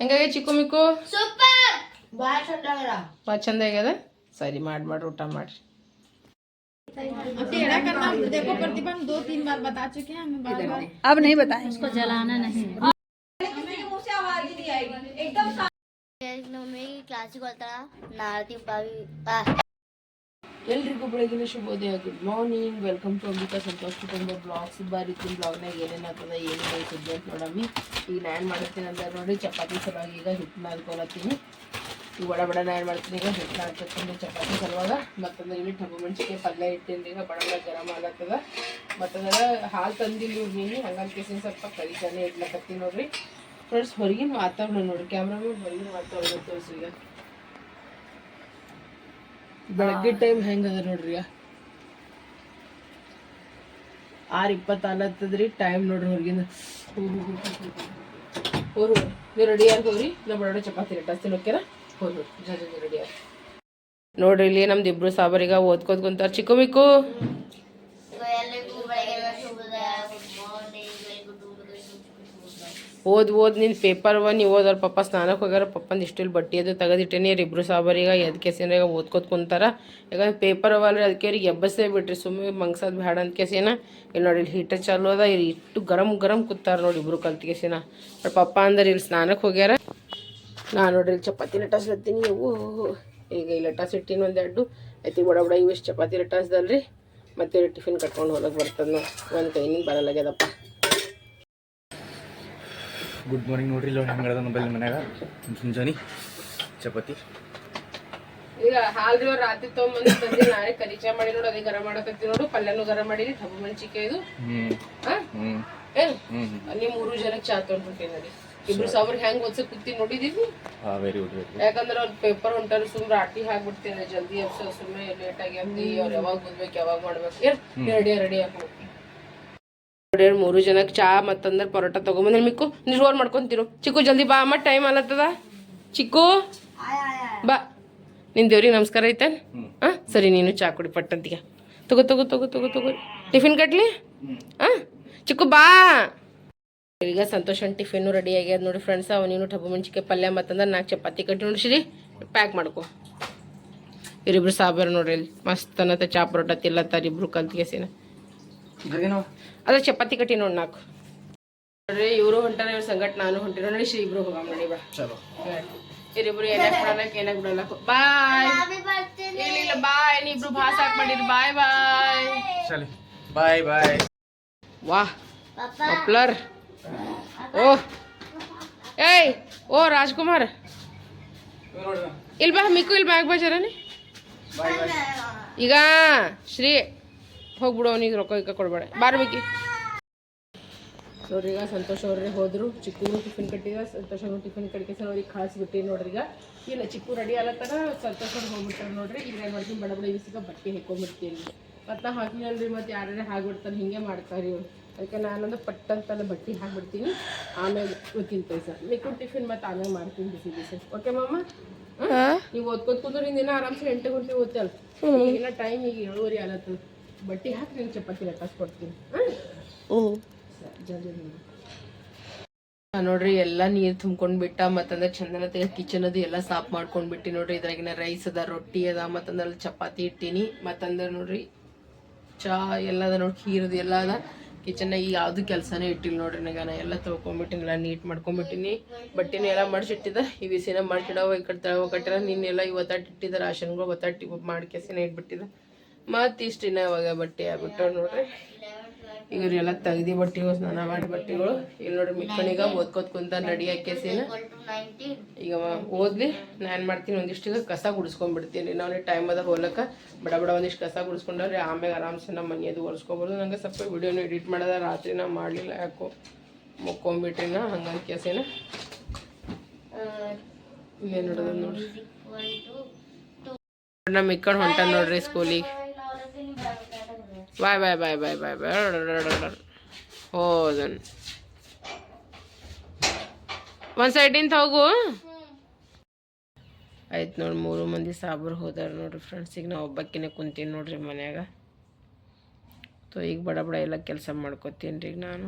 ಹೆಂಗಾಗ ಚಿಕ್ಕು ಮಿಕ್ಕು super ಬಾಳ ಚಂದ ಆಗ್ಯಾರ ಭಾಳ ಚಂದ ಆಗ್ಯದ ಸರಿ ಮಾಡಿ ಮಾಡಿ ಊಟ ಮಾಡ್ರಿ अब नहीं बताएं ಮಮ್ಮಿ ಕ್ಲಾಸಿಗೆ ಹೋಗ್ತಾಳ ನಾಳೆ ಬಾವಿ ಎಲ್ರಿಗೂ ಬೆಳಗಿನ ಶುಭೋದಯ good morning welcome to Ambika Santosh ಕುಟುಂಬ ಬ್ಲಾಗ್ಸ್ ಬಾರಿ ತಿನ್ ಬ್ಲಾಗ್ನಾಗ ಏನೇನು ಆಗ್ತದೆ ಏನೇನು ಸುದ್ದಿ ಅಂತ ನೋಡಮ್ಮಿ ಈಗ ನಾನು ಮಾಡ್ತೀನಿ ಅಂದ್ರೆ ನೋಡಿ, ಚಪಾತಿ ಸಲುವಾಗಿ ಈಗ ಹಿಟ್ಟು ನಾದ್ಕೊಳತ್ತೀನಿ ಈಗ ಬಡ ಬಡ ನಾನು ಮಾಡ್ತೀನಿ ಈಗ ಹಿಟ್ಟು ನಾದ್ಕೊತೀನಿ ಚಪಾತಿ ಸಲುವಾಗ. ಮತ್ತಂದ್ರೆ ಇಲ್ಲಿ ಟೊಮೊ ಮೆಣಸಿಗೆ ಪಲ್ಯ ಇಟ್ಟಿನಿ ಈಗ ಬಡ ಬಡ ಗರಂ ಆಗತ್ತದ ಮತ್ತಂದ್ರೆ ಹಾಲು ತಂದಿಲ್ಲ ಇವ್ರು ನೀನು ಕೇಸಿನ ಸ್ವಲ್ಪ ಕರಿತಾನೆ ಇಡ್ಲಕತ್ತೀನಿ ನೋಡ್ರಿ. ಫ್ರೆಂಡ್ಸ್ ಹೊರಗಿನ ವಾತಾವರಣ ನೋಡಿ ಕ್ಯಾಮ್ರಾಮನ್ ಹೊರಗಿನ ವಾತಾವರಣ ತೋರಿಸಿ ಈಗ. ಬೆಳಗ್ಗೆ ಟೈಮ್ ಹೆಂಗದ ನೋಡ್ರಿ? ಆರ್ ಆರು ಇಪ್ಪತ್ತಾಲತ್ತದ್ರಿ ಟೈಮ್ ನೋಡ್ರಿ ಹೊರಗಿಂದ ಹೋರು ನೀವು ರೆಡಿ ಆಗಿ ಹೋಗ್ರಿ? ನಾ ಬಡ ಚಪಾತಿ ರೆಟಾಸ್ತೀನಿ ಓಕೆನಾ ಹೋರು ಜಲ್ದಿ ರೆಡಿ ಆಗ ನೋಡ್ರಿ ಇಲ್ಲಿ ನಮ್ದು ಇಬ್ರು ಸಾಬರಿಗ ಓದ್ಕೋದ್ ಕುಂತಾರ. ಚಿಕ್ಕು ಮಿಕ್ಕು ಎಲ್ಲರಿಗೂ ಬೆಳಗ್ಗೆ ಶುಭೋದಯ ಗುಡ್ ಮಾರ್ನಿಂಗ್ ಗುಡ್ ಓದ್ ಓದ್ ನಿನ್ನ ಪೇಪರ್ ಒನ್ ನೀವು ಓದಾರ ಪಪ್ಪ ಸ್ನಾನಕ್ಕೆ ಹೋಗ್ಯಾರ. ಪಪ್ಪಂದು ಇಷ್ಟಿಲ್ಲಿ ಬಟ್ಟೆ ಅದು ತೆಗೆದಿಟ್ಟೇನಿ ಇಬ್ಬರು ಸಾಬರಿಗ, ಎದ್ ಕೆಸಿನ ಓದ್ಕೋತ ಕುಂತಾರ. ಯಾಕಂದ್ರೆ ಪೇಪರ್ ಅವಲ್ರಿ ಅದಕ್ಕೆ ಅವ್ರಿಗೆ ಎಬ್ಬಸೇ ಬಿಟ್ರಿ. ಸುಮ್ಮನೆ ಮಂಗ್ಸೋದು ಬೇಡ ಅಂತ ಕೇಸಿನ. ಇಲ್ಲಿ ನೋಡಿ ಇಲ್ಲಿ ಹೀಟರ್ ಚಾಲು ಅದ. ಇಲ್ಲಿ ಇಟ್ಟು ಗರಂ ಗರಂ ಕೂತಾರ ನೋಡಿ ಇಬ್ರು ಕಲ್ತು ಕೇಸಿನ. ಬಟ್ ಪಪ್ಪ ಅಂದ್ರೆ ಇಲ್ಲಿ ಸ್ನಾನಕ್ಕೆ ಹೋಗ್ಯಾರ. ನಾನು ನೋಡ್ರಿ ಇಲ್ಲಿ ಚಪಾತಿ ಲಟಾಸ್ಲತ್ತೀನಿ ಇವು ಈಗ ಇಲ್ಲಿ ಲಟಾಸ್ ಇಟ್ಟಿನಿ ಒಂದೆರಡು ಐತಿ ಬಡ ಬಡ ಇವಿಷ್ಟು ಚಪಾತಿ ಲಟಾಸ್ದಲ್ರಿ ಮತ್ತೆ ಟಿಫಿನ್ ಕಟ್ಕೊಂಡು ಹೊಲಕ್ಕೆ ಬರ್ತದ ಒಂದು ಕೈನಿಂದ ಬರಲಾಗ್ಯದಪ್ಪ ಗುಡ್ ಮಾರ್ನಿಂಗ್ ನೋಡ್ರಿ ಇಲ್ಲಿ ಹೆಂಗದ ನಂಬಲ್ಲಿ ಮನ್ಯಾಗ. ಮುಂಜಾನೆ ಚಪಾತಿ. ಈಗ ಅವ್ರು ರಾತ್ರಿ ತೊಗೊಂಬಂದು ತಂದಿ ನಾಳೆ ಕರಿಚಾ ಮಾಡಿ ನೋಡು ಅದೇ ಗರಂ ಮಾಡಕತ್ತಿ ನೋಡು ಪಲ್ಯನೂ ಗರಂ ಮಾಡಿರಿ ಟಬು ಮೆಣಸಿಕಾಯಿ ಇದು. ಏನ್? ಅಲ್ಲಿ ಮೂರು ಜನಕ್ಕೆ ಚಾ ತೊಗೊಂಡ್ಬಿಟ್ಟಿ ನೋಡಿ ಇಬ್ರು ಸಾವಿರ ಹೆಂಗ್ ಓದ್ಸಕ್ ಕುತ್ತಿ ನೋಡಿದೀವಿ? ಯಾಕಂದ್ರೆ ಅವ್ರ ಪೇಪರ್ ಹೊಂಟಾರ ಸುಮ್ ರಾಟಿ ಹಾಕ್ಬಿಡ್ತೇನೆ ಜಲ್ದಿ ಅಪ್ಸ ಸುಮ್ಮನೆ ಲೇಟ್ ಆಗಿ ಅಂದಿ ಅವ್ರು ಯಾವಾಗ ಓದ್ಬೇಕು ಯಾವಾಗ ಮಾಡ್ಬೇಕು. ರೆಡಿ ರೆಡಿ ಆಗಿ ನೋಡಿ ಮೂರು ಜನಕ್ಕೆ ಚಾ ಮತ್ತಂದ್ರೆ ಪರೋಟ ತಗೊಂಬಂದ್ರೆ ಮಿಕ್ಕು ನೀವು ರೋಲ್ ಮಾಡ್ಕೊಂತಿರು. ಚಿಕ್ಕು ಜಲ್ದಿ ಬಾ ಅಮ್ಮ ಟೈಮ್ ಅಲ್ಲತ್ತದ ಚಿಕ್ಕು ಬಾ. ನಿನ್ ದೇವ್ರಿಗೆ ನಮಸ್ಕಾರ ಐತೆ? ಹಾ ಸರಿ ನೀನು ಚಾ ಕುಡಿ ಪಟ್ಟಂತಿಗೆ ತಗೋ ತಗೋ ತಗೋ ತಗೋ ತಗೋ. ಟಿಫಿನ್ ಕಟ್ಲಿ? ಹಾಂ ಚಿಕ್ಕು ಬಾ. ಈಗ ಸಂತೋಷ್ ಟಿಫಿನ್ ರೆಡಿ ಆಗ್ಯದ ನೋಡಿ ಫ್ರೆಂಡ್ಸ್ ಅವ ನೀನು ಟಬ್ಬು ಮುಂಚಿಕೆ ಪಲ್ಯ ಮತ್ತಂದ್ರೆ ನಾಲ್ಕು ಚಪಾತಿ ಕಟ್ಟಿ ನೋಡಿಸಿರಿ. ಪ್ಯಾಕ್ ಮಾಡ್ಕೊ. ಇವರಿಬ್ರು ಸಾಬಾರು ನೋಡ್ರಿ ಮಸ್ತ್ ಅನ್ನತ್ತ ಚಾ ಪರೋಟ ತಿಲ್ಲತ್ತಾರ ಇಬ್ರು ಕಲ್ತ್ಗೆಸಿನ ಅದ ಚಪಾತಿ ಕಟ್ಟಿ ನೋಡಿ ನಾಲ್ಕು. ನೋಡ್ರಿ ಇವರು ಹೊಂಟಾರ ಇವ್ರ ಸಂಗಟ್ ನಾನು ಹೊಂಟಿರ. ನೋಡಿ ಶ್ರೀ ಇಬ್ರು ಹೋಗಾಮ ನೋಡಿ ಬಾ. ಚಲೋ. ಇವರಿಬ್ರು ಏನಾಗ ಬಿಡಲಕ್ಕ ಏನಾಗ ಬಿಡಲಕ್ಕ ಬಾಯ್. ಇಲ್ಲ ಬಾಯ್. ನೀ ಇಬ್ರು ಭಾಸ ಹಾಕ್ ಮಾಡಿರಿ. ಬಾಯ್ ಬಾಯ್. ಚಲಿ ಬಾಯ್ ಬಾಯ್. ವಾಹ್ ಪಾಪ್ಲರ್. ಓ. ಏಯ್ ಓ ರಾಜ್ಕುಮಾರ್. ಇಲ್ಬಾ ಬಾ ಮಿಕ್ಕು ಇಲ್ಲಿ ಆಗ್ಬಾ ಜರನಿ. ಈಗ ಶ್ರೀ ಹೋಗ್ಬಿಡು ಅವನಿಗೆ ರೊಕ್ಕ ಇಕ್ಕ ಕೊಡ್ಬೇಡ. ಬಾರ ಮಿಕ್ಕಿ. ನೋಡ್ರಿ ಈಗ ಸಂತೋಷ್ ಅವ್ರಿಗೆ ಹೋದ್ರು. ಚಿಕ್ಕೂರು ಟಿಫಿನ್ ಕಟ್ಟಿದ ಸಂತೋಷ್ ಅವ್ರು ಟಿಫಿನ್ ಕಟ್ಟಿಗೆ ಅವ್ರಿಗೆ ಕಳಿಸ್ಬಿಟ್ಟು ನೋಡ್ರಿ ಈಗ ಇಲ್ಲ ಚಿಕ್ಕು ರೆಡಿ ಆಗತ್ತಾರ ಸಂತೋಷ್ ಅವ್ರು ಹೋಗ್ಬಿಟ್ಟಾರೆ ನೋಡ್ರಿ. ಈಗ ಏನು ಮಾಡ್ತೀನಿ ಬಡ ಬಡ ಇವಿಸಿಗ ಬಟ್ಟೆ ಹಾಕೊಂಡ್ಬಿಡ್ತೀನಿ ಮತ್ತೆ ನಾ ಹಾಕಿನಲ್ರಿ ಮತ್ತೆ ಯಾರ್ಯಾರು ಹಾಕ್ಬಿಡ್ತಾರೆ ಹಿಂಗೆ ಮಾಡ್ತಾರೆ ಇವ್ರು. ಅದಕ್ಕೆ ನಾನೊಂದು ಪಟ್ಟಂತಲ್ಲ ಬಟ್ಟೆ ಹಾಕ್ಬಿಡ್ತೀನಿ. ಆಮೇಲೆ ತಿಂತೀನಿ ಸರ್ ಮಿಕ್ಕಿನ ಟಿಫಿನ್ ಮತ್ತೆ ಆಮೇಲೆ ಮಾಡ್ತೀನಿ ಬಿಸಿ ಬಿಸಿ. ಓಕೆ ಮಮ್ಮ ನೀವು ಓದ್ಕೋತ ಕುಂದ್ರೆ ನಿಂದಿನ ಆರಾಮ್ಸೆ ಎಂಟು ಗಂಟೆ ಓದ್ತಲ್ಲ ಈಗಿನ ಟೈಮ್ ಈಗ ಏಳುವರೆ ಆಗತ್ತದ ಬಟ್ಟೆ ಹಾಕಿ ನಿಂಗೆ ಚಪಾತಿ ಲಟ್ಟಾಸ್ಕೊಡ್ತೀನಿ ಹಾಂ ಜಲ್ದಿ ನೋಡ್ರಿ ಎಲ್ಲ ನೀರು ತುಂಬ್ಕೊಂಡ್ಬಿಟ್ಟ ಮತ್ತಂದ್ರೆ ಚಂದನ ತೆಗೆ ಕಿಚನ್ ಅದು ಎಲ್ಲ ಸಾಫ್ ಮಾಡ್ಕೊಂಡ್ ಬಿಟ್ಟಿ ನೋಡ್ರಿ ಇದ್ರಾಗಿನ ರೈಸ್ ಅದ ರೊಟ್ಟಿ ಅದ ಮತ್ತಂದ್ರೆ ಅಲ್ಲಿ ಚಪಾತಿ ಇಟ್ಟಿನಿ. ಮತ್ತಂದ್ರೆ ನೋಡ್ರಿ ಚಾ ಎಲ್ಲ ಅದ ನೋಡಿ ಖೀರದು ಎಲ್ಲ ಅದ. ಕಿಚನ್ನಾಗ ಯಾವ್ದು ಕೆಲಸನೇ ಇಟ್ಟಿಲ್ಲ ನೋಡ್ರಿ ನನಗೆ ಎಲ್ಲ ತೊಳ್ಕೊಂಬಿಟ್ಟಿನಿ ಎಲ್ಲ ನೀಟ್ ಮಾಡ್ಕೊಂಬಿಟ್ಟಿನಿ. ಬಟ್ಟೆನ ಎಲ್ಲ ಮಾಡಿಸಿಟ್ಟಿದ್ದ ಈ ಬಿಸಿನ ಮಾಡಿಡವ ಈ ಕಡೆ ತಳವ ಕಟ್ಟಿರ ನಿನ್ನೆಲ್ಲ ಇವತ್ತಾಟ ಇಟ್ಟಿದ್ದ ರಾಶನ್ಗಳು ಒತ್ತಾಟಿ ಮಾಡ್ಕೆಸಿನ ಇಟ್ಬಿಟ್ಟಿದ್ದ. ಮತ್ತೆ ಇಷ್ಟಿನ ಅವಾಗ ಬಟ್ಟೆ ಆಗ್ಬಿಟ್ಟು ನೋಡ್ರಿ. ಇವ್ರೆಲ್ಲ ತೆಗ್ದಿ ಬಟ್ಟೆಗಳು, ಸ್ನಾನ ಮಾಡಿ ಬಟ್ಟೆಗಳು. ಇಲ್ಲಿ ನೋಡ್ರಿ ಮಿಕ್ಕಣಿಗ ಓದ್ಕೋತ್ ಕುಂತ ರೆಡಿ ಹಾಕ್ಯಸಿನ ಈಗ ಓದ್ಲಿ ನಾನು ಮಾಡ್ತೀನಿ, ಒಂದಿಷ್ಟು ಕಸ ಗುಡಿಸ್ಕೊಂಡ್ಬಿಡ್ತೀನಿ. ನಾವು ಟೈಮ್ ಅದ ಹೋಲಕ್ಕ ಬಡ ಬಡ ಒಂದಿಷ್ಟು ಕಸ ಗುಡಿಸ್ಕೊಂಡ್ರೆ ಆಮೇಲೆ ಆರಾಮ್ಸೆ ನಮ್ಮ ಮನೆಯದು ಒರೆಸ್ಕೊಬೋದು. ನಂಗೆ ಸ್ವಲ್ಪ ವಿಡಿಯೋನ ಎಡಿಟ್ ಮಾಡೋದ, ರಾತ್ರಿ ನಾ ಮಾಡಲಿಲ್ಲ ಯಾಕೋ. ಮುಕ್ಕೊಂಬಿಟ್ಟಿನ ಹಂಗಂತ ಕೇಸಿನ ಇನ್ನೇನು ನೋಡ್ರಿ. ನಮ್ಮ ಇಕ್ಕಂಡು ಹೊಂಟ ನೋಡ್ರಿ ಸ್ಕೂಲಿಗೆ. ಬಾಯ್ ಬಾಯ್ ಬಾಯ್ ಬಾಯ್ ಬಾಯ್ ಬಾಯ್ ಹೋದನ್ ಒಂದು ಸೈಡಿಂದ ಹೋಗು. ಆಯ್ತು ನೋಡಿ, ಮೂರು ಮಂದಿ ಸಾಬ್ರು ಹೋದಾರ ನೋಡ್ರಿ ಫ್ರೆಂಡ್ಸ್ ಈಗ ನಾವು ಕುಂತೀನಿ ನೋಡ್ರಿ ಮನ್ಯಾಗ. ತೊ, ಈಗ ಬಡ ಬಡ ಎಲ್ಲ ಕೆಲಸ ಮಾಡ್ಕೊತೀನಿ ರೀ ನಾನು.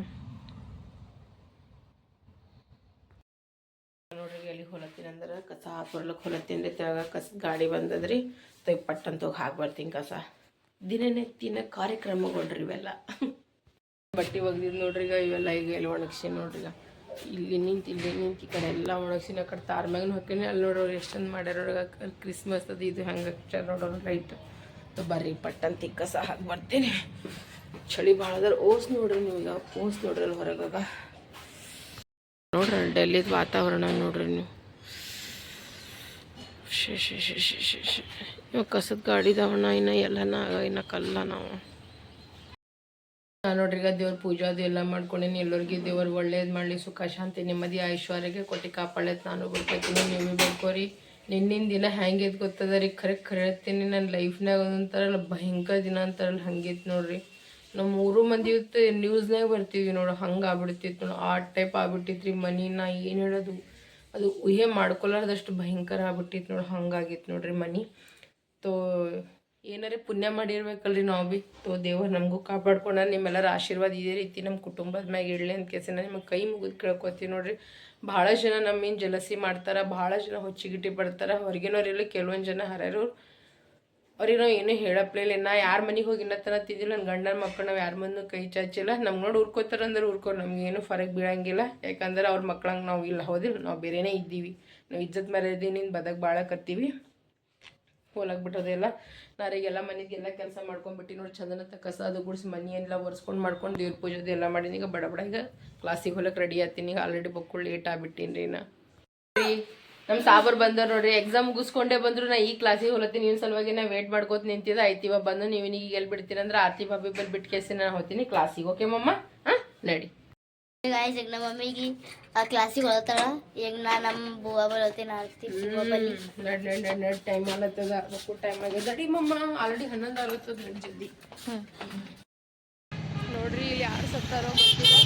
ನೋಡ್ರಿ ಎಲ್ಲಿ ಹೊಲತ್ತೀನಿ ಅಂದ್ರೆ, ಕಸ ಹಾಕಿ ಹೊಲತ್ತೀನಿ ರೀ. ತೆಳಗ ಕಸ ಗಾಡಿ ಬಂದದ್ರಿ. ತೆಗ್ ಪಟ್ಟಂತ ಹೋಗಿ ಹಾಕಿ ಬರ್ತೀನಿ ಕಸ. ದಿನನಿತ್ಯನ ಕಾರ್ಯಕ್ರಮಗಳ್ರಿ ಇವೆಲ್ಲ ಬಟ್ಟೆ ಒಗ್ದಿದ್ ನೋಡ್ರಿ ಈಗ ಇವೆಲ್ಲ ಈಗ ಎಲ್ಲಿ ಒಣಗಿಸಿ ನೋಡ್ರಿ ಈಗ. ಇಲ್ಲಿ ನಿಂತು ಇಲ್ಲಿ ನಿಂತು, ಈ ಕಡೆ ಎಲ್ಲ ಒಣಗಿಸಿನ ಆ ಕಡೆ ತಾರ್ ಮ್ಯಾಗ ಹಾಕಿನಿ ಅಲ್ಲಿ ನೋಡೋರು ಎಷ್ಟೊಂದು ಮಾಡ್ಯಾರ ಕ್ರಿಸ್ಮಸ್ ಅದು ಇದು ಹೆಂಗೆ ಹಚ್ಚಾರ ನೋಡೋರು ಲೈಟ್ ಬರ್ರಿ, ಪಟ್ಟಂತ ತಿಕ್ಕ ಕಸ ಹಾಕಿ ಬರ್ತೀನಿ. ಚಳಿ ಭಾಳ ಅದ್ರ. ಓಸ್ ನೋಡ್ರಿ ನೀವು ಈಗ, ಓಸ್ ನೋಡ್ರಿ ಅಲ್ಲಿ ಹೊರಗಾಗ. ನೋಡ್ರಿ ಡೆಲ್ಲಿದ ವಾತಾವರಣ ನೋಡ್ರಿ ನೀವು. ಶೇ ಶಿ ಶಿ ಶಿ ಶಿ ಶಿ ಇವಾಗ ಕಸದ ಗಾಡಿದವಣ ಇನ್ನು ಎಲ್ಲನ, ಇನ್ನು ಕಲ್ಲ ನಾವು. ನಾನು ನೋಡ್ರಿ, ಈಗ ದೇವ್ರ ಪೂಜೆ ಅದು ಎಲ್ಲ ಮಾಡ್ಕೊಂಡೇನಿ. ಎಲ್ಲರಿಗೆ ದೇವ್ರು ಒಳ್ಳೇದು ಮಾಡಲಿ, ಸುಖ, ಶಾಂತಿ, ನೆಮ್ಮದಿ, ಐಶ್ವರ್ಯಗೆ ಕೊಟ್ಟು ಕಾಪಾಡೈತೆ ನಾನು. ಬಿಡ್ಕೊತೀನಿ ನೀವು ಬರ್ಕೋರಿ ನಿನ್ನಿನ ದಿನ ಹೆಂಗೈತೆ ಗೊತ್ತದ ರೀ? ಖರೆ ಖರೆ ಹೇಳ್ತೀನಿ ನನ್ನ ಲೈಫ್ನಾಗ ಒಂದೊಂಥರಲ್ಲ ಭಯಂಕರ ದಿನ ಅಂತಾರಲ್ಲ ಹಂಗೈತೆ ನೋಡ್ರಿ. ನಮ್ಮ ಮೂರು ಮಂದಿ ನ್ಯೂಸ್ನಾಗ ಬರ್ತೀವಿ ನೋಡು, ಹಂಗೆ ಆಗ್ಬಿಡ್ತಿತ್ತು ನೋಡು. ಆ ಟೈಪ್ ಆಗ್ಬಿಟ್ಟಿತ್ತು ರೀ ಮನಿನ, ಏನು ಹೇಳೋದು? ಅದು ಊಹೆ ಮಾಡ್ಕೊಲಾರ್ದಷ್ಟು ಭಯಂಕರ ಆಗ್ಬಿಟ್ಟಿತ್ತು ನೋಡಿ ಹಂಗಾಗಿತ್ತು ನೋಡ್ರಿ ಮನಿ. ತೋ, ಏನಾರೇ ಪುಣ್ಯ ಮಾಡಿರ್ಬೇಕಲ್ರಿ ನಾವು. ಭೀ ತೋ, ದೇವ್ರು ನಮಗೂ ಕಾಪಾಡ್ಕೊಂಡ ನಿಮ್ಮೆಲ್ಲರ ಆಶೀರ್ವಾದ ಇದೇ ರೀತಿ ನಮ್ಮ ಕುಟುಂಬದ ಮ್ಯಾಗ ಇಡಲಿ ಅಂತ ಕೆಸಿನ ನಿಮಗೆ ಕೈ ಮುಗಿದು ಕೇಳ್ಕೊತೀವಿ ನೋಡ್ರಿ. ಭಾಳ ಜನ ನಮ್ಮೇನು ಜಲಸಿ ಮಾಡ್ತಾರೆ, ಭಾಳ ಜನ ಹೊಚ್ಚಿಗಿಟ್ಟಿ ಪಡ್ತಾರೆ. ಹೊರಗಿನವ್ರಿಲ್ಲ ಕೆಲವೊಂದು ಜನ ಹರ್ಯಾರು ಅವ್ರಿಗೆ ನಾವು ಏನೂ ಹೇಳಪ್ಲಿಲ್ಲ ನಾ ಯಾರ ಮನೆಗೆ ಹೋಗಿ ಇನ್ನತ್ತನ ತಿದ್ದಿಲ್ಲ ನನ್ನ ಗಂಡನ ಮಕ್ಕಳು ನಾವು ಯಾರ ಮಂದು ಕೈ ಚಾಚಿಲ್ಲ ನಮ್ಗೆ ನೋಡಿ ಉರ್ಕೋತಾರಂದ್ರೆ ಉರ್ಕೋ ನಮ್ಗೆ ಏನು ಫರಕ್ ಬೀಳಂಗಿಲ್ಲ. ಯಾಕಂದ್ರೆ ಅವ್ರ ಮಕ್ಳಂಗೆ ನಾವು ಇಲ್ಲ, ಹೋದಿಲ್ಲ? ನಾವು ಬೇರೆನೇ ಇದ್ದೀವಿ. ನಾವು ಇಜ್ಜತ್ ಮರ್ಯಾದೆನಿಂದ ಬದಕ್ ಬಾಳಕತ್ತೀವಿ ಕತ್ತೀವಿ. ಬಿಟ್ಟೋದೆಲ್ಲ ನಾರೀಗೆಲ್ಲ ಮನೆಗೆಲ್ಲ ಕೆಲಸ ಮಾಡ್ಕೊಂಡ್ಬಿಟ್ಟು ನೋಡಿ ಚಂದನ ಕಸ ಅದು ಗುಡಿಸಿ ಮನೆ ಎಲ್ಲ ಒರೆಸ್ಕೊಂಡು ಮಾಡ್ಕೊಂಡು ದೇವ್ರ ಪೂಜೆದು ಎಲ್ಲ ಮಾಡೀನಿ. ಈಗ ಬಡ ಬಡ ಈಗ ಕ್ಲಾಸಿಗೆ ಹೋಲಕ್ಕೆ ರೆಡಿ ಆಗ್ತೀನಿ. ಈಗ ಆಲ್ರೆಡಿ ಬಕ್ಕುಳು ಲೇಟ್ ಆಗ್ಬಿಟ್ಟೀನಿ ರೀ ನಾ ನಮ್ಮ ಸಾಬರ್ ಬಂದವ್ರು ನೋಡ್ರಿ ಎಕ್ಸಾಮ್ ಮುಗಿಸ್ಕೊಂಡೇ ಬಂದ್ರು ನಾ ಈ ಕ್ಲಾಸಿಗೆ ಹೋಲತ್ತೀನಿ ಇವ್ನ ಸಲುವಾಗಿ ನಾ ವೇಟ್ ಮಾಡ್ಕೋತ ನಿಂತಿದ್ದೆ ಆಯ್ತು ಇವಾಗ ಬಂದು ನೀವು ಈಗ ಎಲ್ಲಿ ಬಿಡ್ತೀನಿ ಅಂದ್ರೆ ಆರ್ತಿ ಬಾಬಿ ಬಲ್ಲಿ ಬಿಟ್ಟು ಕೇಸಿ ನಾನು ಹೋಗ್ತೀನಿ ಕ್ಲಾಸಿಗೆ ಓಕೆ ಮಮ್ಮ? ಹಾಂ ನಡಿ. ಗಾಯ್ಸ್ ಈಗ ನಮ್ಮ ಮಮ್ಮಿಗೆ ಆ ಕ್ಲಾಸಿಗೆ ಹೋಗ್ತಾಳ. ಈಗ ನಾ ನಮ್ಮ ಬುವ ಬರೋತೀನಿ ಆರ್ತಿ ನಡ್ ನಡ್ ನಡ್ ನಡ್ ಟೈಮ್ ಮಕ್ಕಳು ಟೈಮ್ ಆಗ್ಯದ. ನಡಿ ಮಮ್ಮ ಆಲ್ರೆಡಿ ಹನ್ನೊಂದು ಆಲತ್ತದ ನಡಿ ಜಲ್ದಿ. ನೋಡ್ರಿ ಇಲ್ಲಿ ಯಾರು ಸತ್ತಾರೋ ಗೊತ್ತಿಲ್ಲ.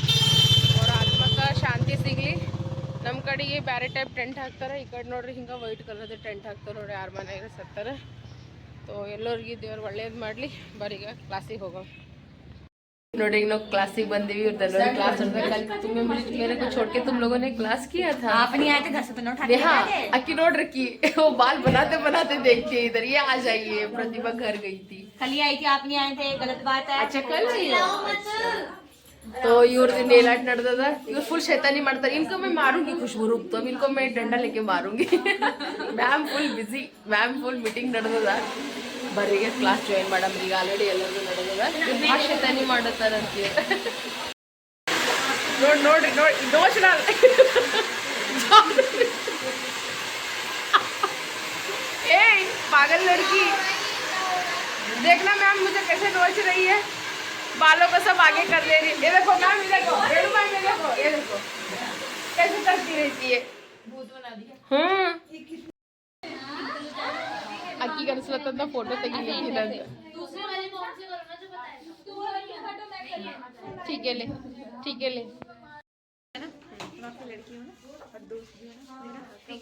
ನಮ್ಮ ಕಡೆಗೆ ಬೇರೆ ಟೈಪ್ ಟೆಂಟ್ ಹಾಕ್ತಾರೆ ಈ ಕಡೆ ನೋಡ್ರಿ ಹಿಂಗೆ ವೈಟ್ ಕಲರ್ದ ಟೆಂಟ್ ಹಾಕ್ತಾರೆ ನೋಡ್ರಿ ಯಾರ ಮನೆಯಾಗ ಸತ್ತಾರ ಸೊ ಎಲ್ಲರಿಗೆ ದೇವ್ರು ಒಳ್ಳೇದು ಮಾಡಲಿ ಬರೀಗ ಕ್ಲಾಸಿಗೆ ಹೋಗೋ ನೋಡಿ ಈಗ ನಾವು ಕ್ಲಾಸಿಗೆ ಬಂದೀವಿ इधर क्लास कल तुम्हें मेरे को छोड़ के तुम लोगों ने क्लास किया था आप नहीं आए थे घर से तो नोट नेहा अक्की नोट रखी वो बाल बनाते बनाते देखते इधर ये आ जाइए प्रतिभा घर गई थी कल ही आई थी आप नहीं आए थे गलत बात है अच्छा कल तो इवरदी एलाट नडदा इवर फुल शैतानी मातर इनको मैं मारूँगी खुशबू रूप तो इनको मैं डंडा लेके मारूँगी ma'am full busy ma'am full meeting नडदा बरिगे क्लास जॉइन मैडम ही ऑलरेडी ಎಲ್ಲರೂ ನಡೆದದ. ಇವರು ಶೈತಾನಿ ए पागल लड़की देखना मैम मुझे कैसे नोच रही है बालों को सब आगे कर दे रही ये देखो. मैम ये देखो रेणु ये देखो ये देखो कैसे करती रहती है अक्की कर सकता फोटो तक ही ठीक है ले. ठीक है ले. मैं आपकी हाँ, हाँ।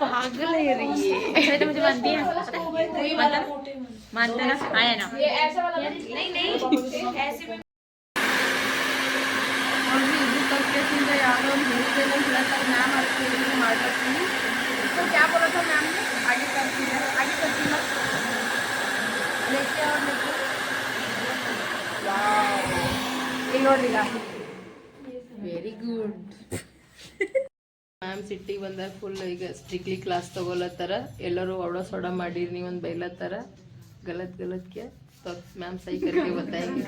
पागल है रही है। तो मुझे मानती है। मानता ना? आया ना? ये ऐसा वाला नहीं नहीं। ऐसे में और भी करके सुन रहे यार और मेरे नाम आ ಮ್ಯಾಮ್ ಸಿಟ್ಟಿಗೆ ಬಂದಾಗ ಫುಲ್ ಈಗ ಸ್ಟ್ರಿಕ್ಟ್ಲಿ ಕ್ಲಾಸ್ ತಗೊಲತ್ತಾರ ಎಲ್ಲರೂ ಒಡ ಸೊಡ ಮಾಡಿರಿ ನೀವು ಒಂದು ಬೈಲತ್ತಾರ गलत गलत किया तो मैम सही करके बताएंगे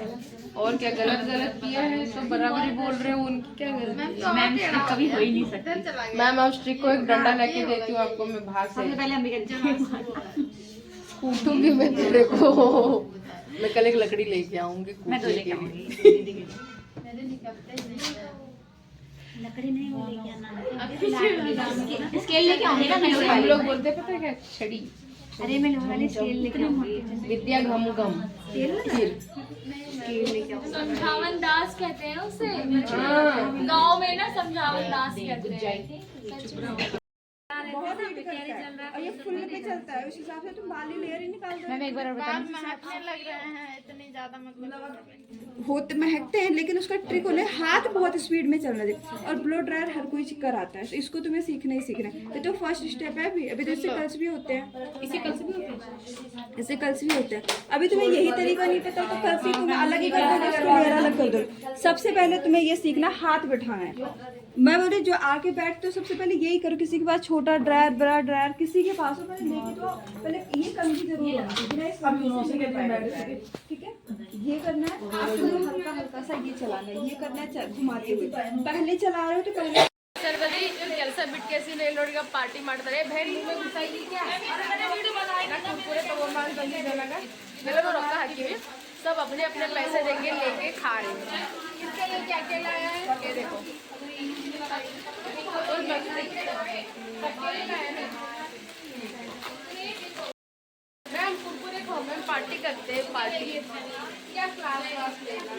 और क्या गलत गलत किया है तो बराबरी बोल रहे हो उनकी क्या गलती है मैम कभी हो ही नहीं सकती मैम आप स्ट्रिक को एक डंडा लेके देती हूँ आपको मैं बाहर से पहले हम भी कूटूंगी मैं तेरे को मैं कल एक लकड़ी लेके आऊंगी मैं तो कूटने लेके के लिए आऊंगी दीदी के लिए लकड़ी नहीं वो लेके आना स्केल लेके आऊँगी ना मैं हम लोग बोलते पता है क्या छड़ी। अरे मैं लोहा वाली स्केल लेके आऊँगी विद्या घम घम। फिर समझावन दास कहते हैं उसे। हाँ। गाँव में ना समझावन दास कहते हैं बहुत हीट करता है और ये फुल पे चलता है उस हिसाब से तुम बाल ही लेयर ही निकाल दो मैम एक बार महकने लग रहे हैं इतनी ज़्यादा मतलब होते महकते हैं लेकिन उसका ट्रिक होने हाथ बहुत स्पीड में चलना चाहिए और ब्लो ड्रायर हर कोई कराता है तो इसको तुम्हें सीखना ही सीखना है। तो फ़र्स्ट स्टेप है अभी अभी तो इससे कल्स भी होते हैं। इसे कल से भी होते हैं? इससे कल्स भी होते हैं। अभी तुम्हें यही तरीका नहीं पता तो कल से तुम्हें अलग ही कर दो अलग कर दो सबसे पहले तुम्हें ये सीखना हाथ बैठाना है। मैं बोल रही जो आके बैठते हो सबसे पहले यही करो किसी के पास छोटा ड्रायर बड़ा ड्रायर किसी के पास हो पहले लेके तो पहले ये कंघी जरूर होना चाहिए बिना इस कंघी से नहीं बैठना है। ठीक है ये करना है आपको हल्का हल्का सा ये चलाना है ये करना है चल- घुमाते हुए पहले चला रहे हो तो पहले ಸರ್ವದಿ ಇವ್ರು ಕೆಲಸ ಬಿಟ್ಟು ಕೇಸಿ ಇಲ್ಲಿ ನೋಡಿ ಈಗ ಪಾರ್ಟಿ ಮಾಡ್ತಾರೆ ಭೇರಿ ನಿಮಗೆ ಗೊತ್ತಾಗಿ ಕುರ್ಕುರೆ ತಗೊಂಬ ಅಂತ ಬಂದಿದ್ದೆ ನನಗೆ ಎಲ್ಲರೂ ರೊಕ್ಕ ಹಾಕಿವಿ सब अपने अपने पैसे देंगे लेके खा रहे हैं इसके लिए क्या क्या लाया है ये देखो मैम कुरकुरे खाओ मैम पार्टी करते हैं पार्टी। क्या क्लास क्लास लेना